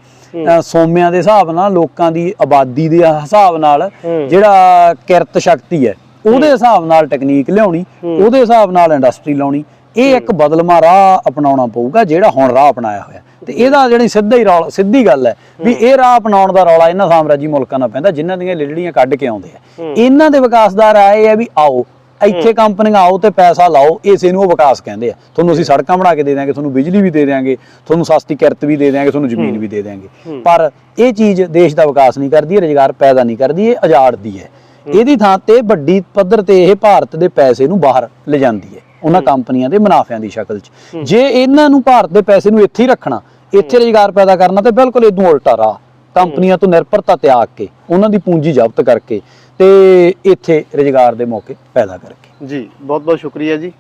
ਸੋਮਿਆਂ ਦੇ ਹਿਸਾਬ ਨਾਲ ਲੋਕਾਂ ਦੀ ਆਬਾਦੀ ਦੇ ਹਿਸਾਬ ਨਾਲ। ਜਿਹੜਾ ਕਿਰਤ ਸ਼ਕਤੀ ਹੈ ਉਹਦੇ ਹਿਸਾਬ ਨਾਲ ਟੈਕਨੀਕ ਲਿਆਉਣੀ ਉਹਦੇ ਹਿਸਾਬ ਨਾਲ ਇੰਡਸਟਰੀ ਲਾਉਣੀ ਇਹ ਇੱਕ ਬਦਲਮਾ ਰਾਹ ਅਪਣਾਉਣਾ ਪਊਗਾ ਜਿਹੜਾ ਹੁਣ ਰਾਹ ਅਪਣਾਇਆ ਹੋਇਆ। ਤੇ ਇਹਦਾ ਜਿਹੜੀ ਸਿੱਧਾ ਹੀ ਰੌਲਾ ਸਿੱਧੀ ਗੱਲ ਹੈ ਵੀ ਇਹ ਰਾਹ ਅਪਣਾਉਣ ਦਾ ਰੌਲਾ ਇਹਨਾਂ ਸਾਮਰਾਜੀ ਮੁਲਕਾਂ ਨਾਲ ਪੈਂਦਾ ਜਿਨ੍ਹਾਂ ਦੀਆਂ ਲਿਲੜੀਆਂ ਕੱਢ ਕੇ ਆਉਂਦੇ ਆ। ਇਹਨਾਂ ਦੇ ਵਿਕਾਸ ਦਾ ਰਾਹ ਇਹ ਹੈ ਵੀ ਆਓ ਇੱਥੇ ਕੰਪਨੀਆਂ ਆਓ ਤੇ ਪੈਸਾ ਲਾਓ ਇਸੇ ਨੂੰ ਉਹ ਵਿਕਾਸ ਕਹਿੰਦੇ ਆ। ਤੁਹਾਨੂੰ ਅਸੀਂ ਸੜਕਾਂ ਬਣਾ ਕੇ ਦੇ ਦਿਆਂਗੇ ਤੁਹਾਨੂੰ ਬਿਜਲੀ ਵੀ ਦੇ ਦਿਆਂਗੇ ਤੁਹਾਨੂੰ ਸਸਤੀ ਕਿਰਤ ਵੀ ਦੇ ਦਿਆਂਗੇ ਤੁਹਾਨੂੰ ਜ਼ਮੀਨ ਵੀ ਦੇ ਦਿਆਂਗੇ। ਪਰ ਇਹ ਚੀਜ਼ ਦੇਸ਼ ਦਾ ਵਿਕਾਸ ਨਹੀਂ ਕਰਦੀ ਰੁਜ਼ਗਾਰ ਪੈਦਾ ਨਹੀਂ ਕਰਦੀ ਇਹ ਉਜਾੜਦੀ ਹੈ। ਇਹਦੀ ਥਾਂ ਤੇ ਵੱਡੀ ਪੱਧਰ ਤੇ ਇਹ ਭਾਰਤ ਦੇ ਪੈਸੇ ਨੂੰ ਬਾਹਰ ਲਿਜਾਂਦੀ ਹੈ ਉਹਨਾਂ ਕੰਪਨੀਆਂ ਦੇ ਮੁਨਾਫਿਆਂ ਦੀ ਸ਼ਕਲ 'ਚ। ਜੇ ਇਹਨਾਂ ਨੂੰ ਭਾਰਤ ਦੇ ਪੈਸੇ ਨੂੰ ਇੱਥੇ ਹੀ ਰੱਖਣਾ ਇੱਥੇ ਰੁਜ਼ਗਾਰ ਪੈਦਾ ਕਰਨਾ ਤੇ ਬਿਲਕੁਲ ਇਦੋਂ ਉਲਟਾ ਰਾਹ। ਕੰਪਨੀਆਂ ਤੋਂ ਨਿਰਭਰਤਾ ਤਿਆਗ ਕੇ ਉਹਨਾਂ ਦੀ ਪੂੰਜੀ ਜ਼ਬਤ ਕਰਕੇ ਤੇ ਇੱਥੇ ਰੁਜ਼ਗਾਰ ਦੇ ਮੌਕੇ ਪੈਦਾ ਕਰਕੇ। ਜੀ ਬਹੁਤ ਬਹੁਤ ਸ਼ੁਕਰੀਆ ਜੀ।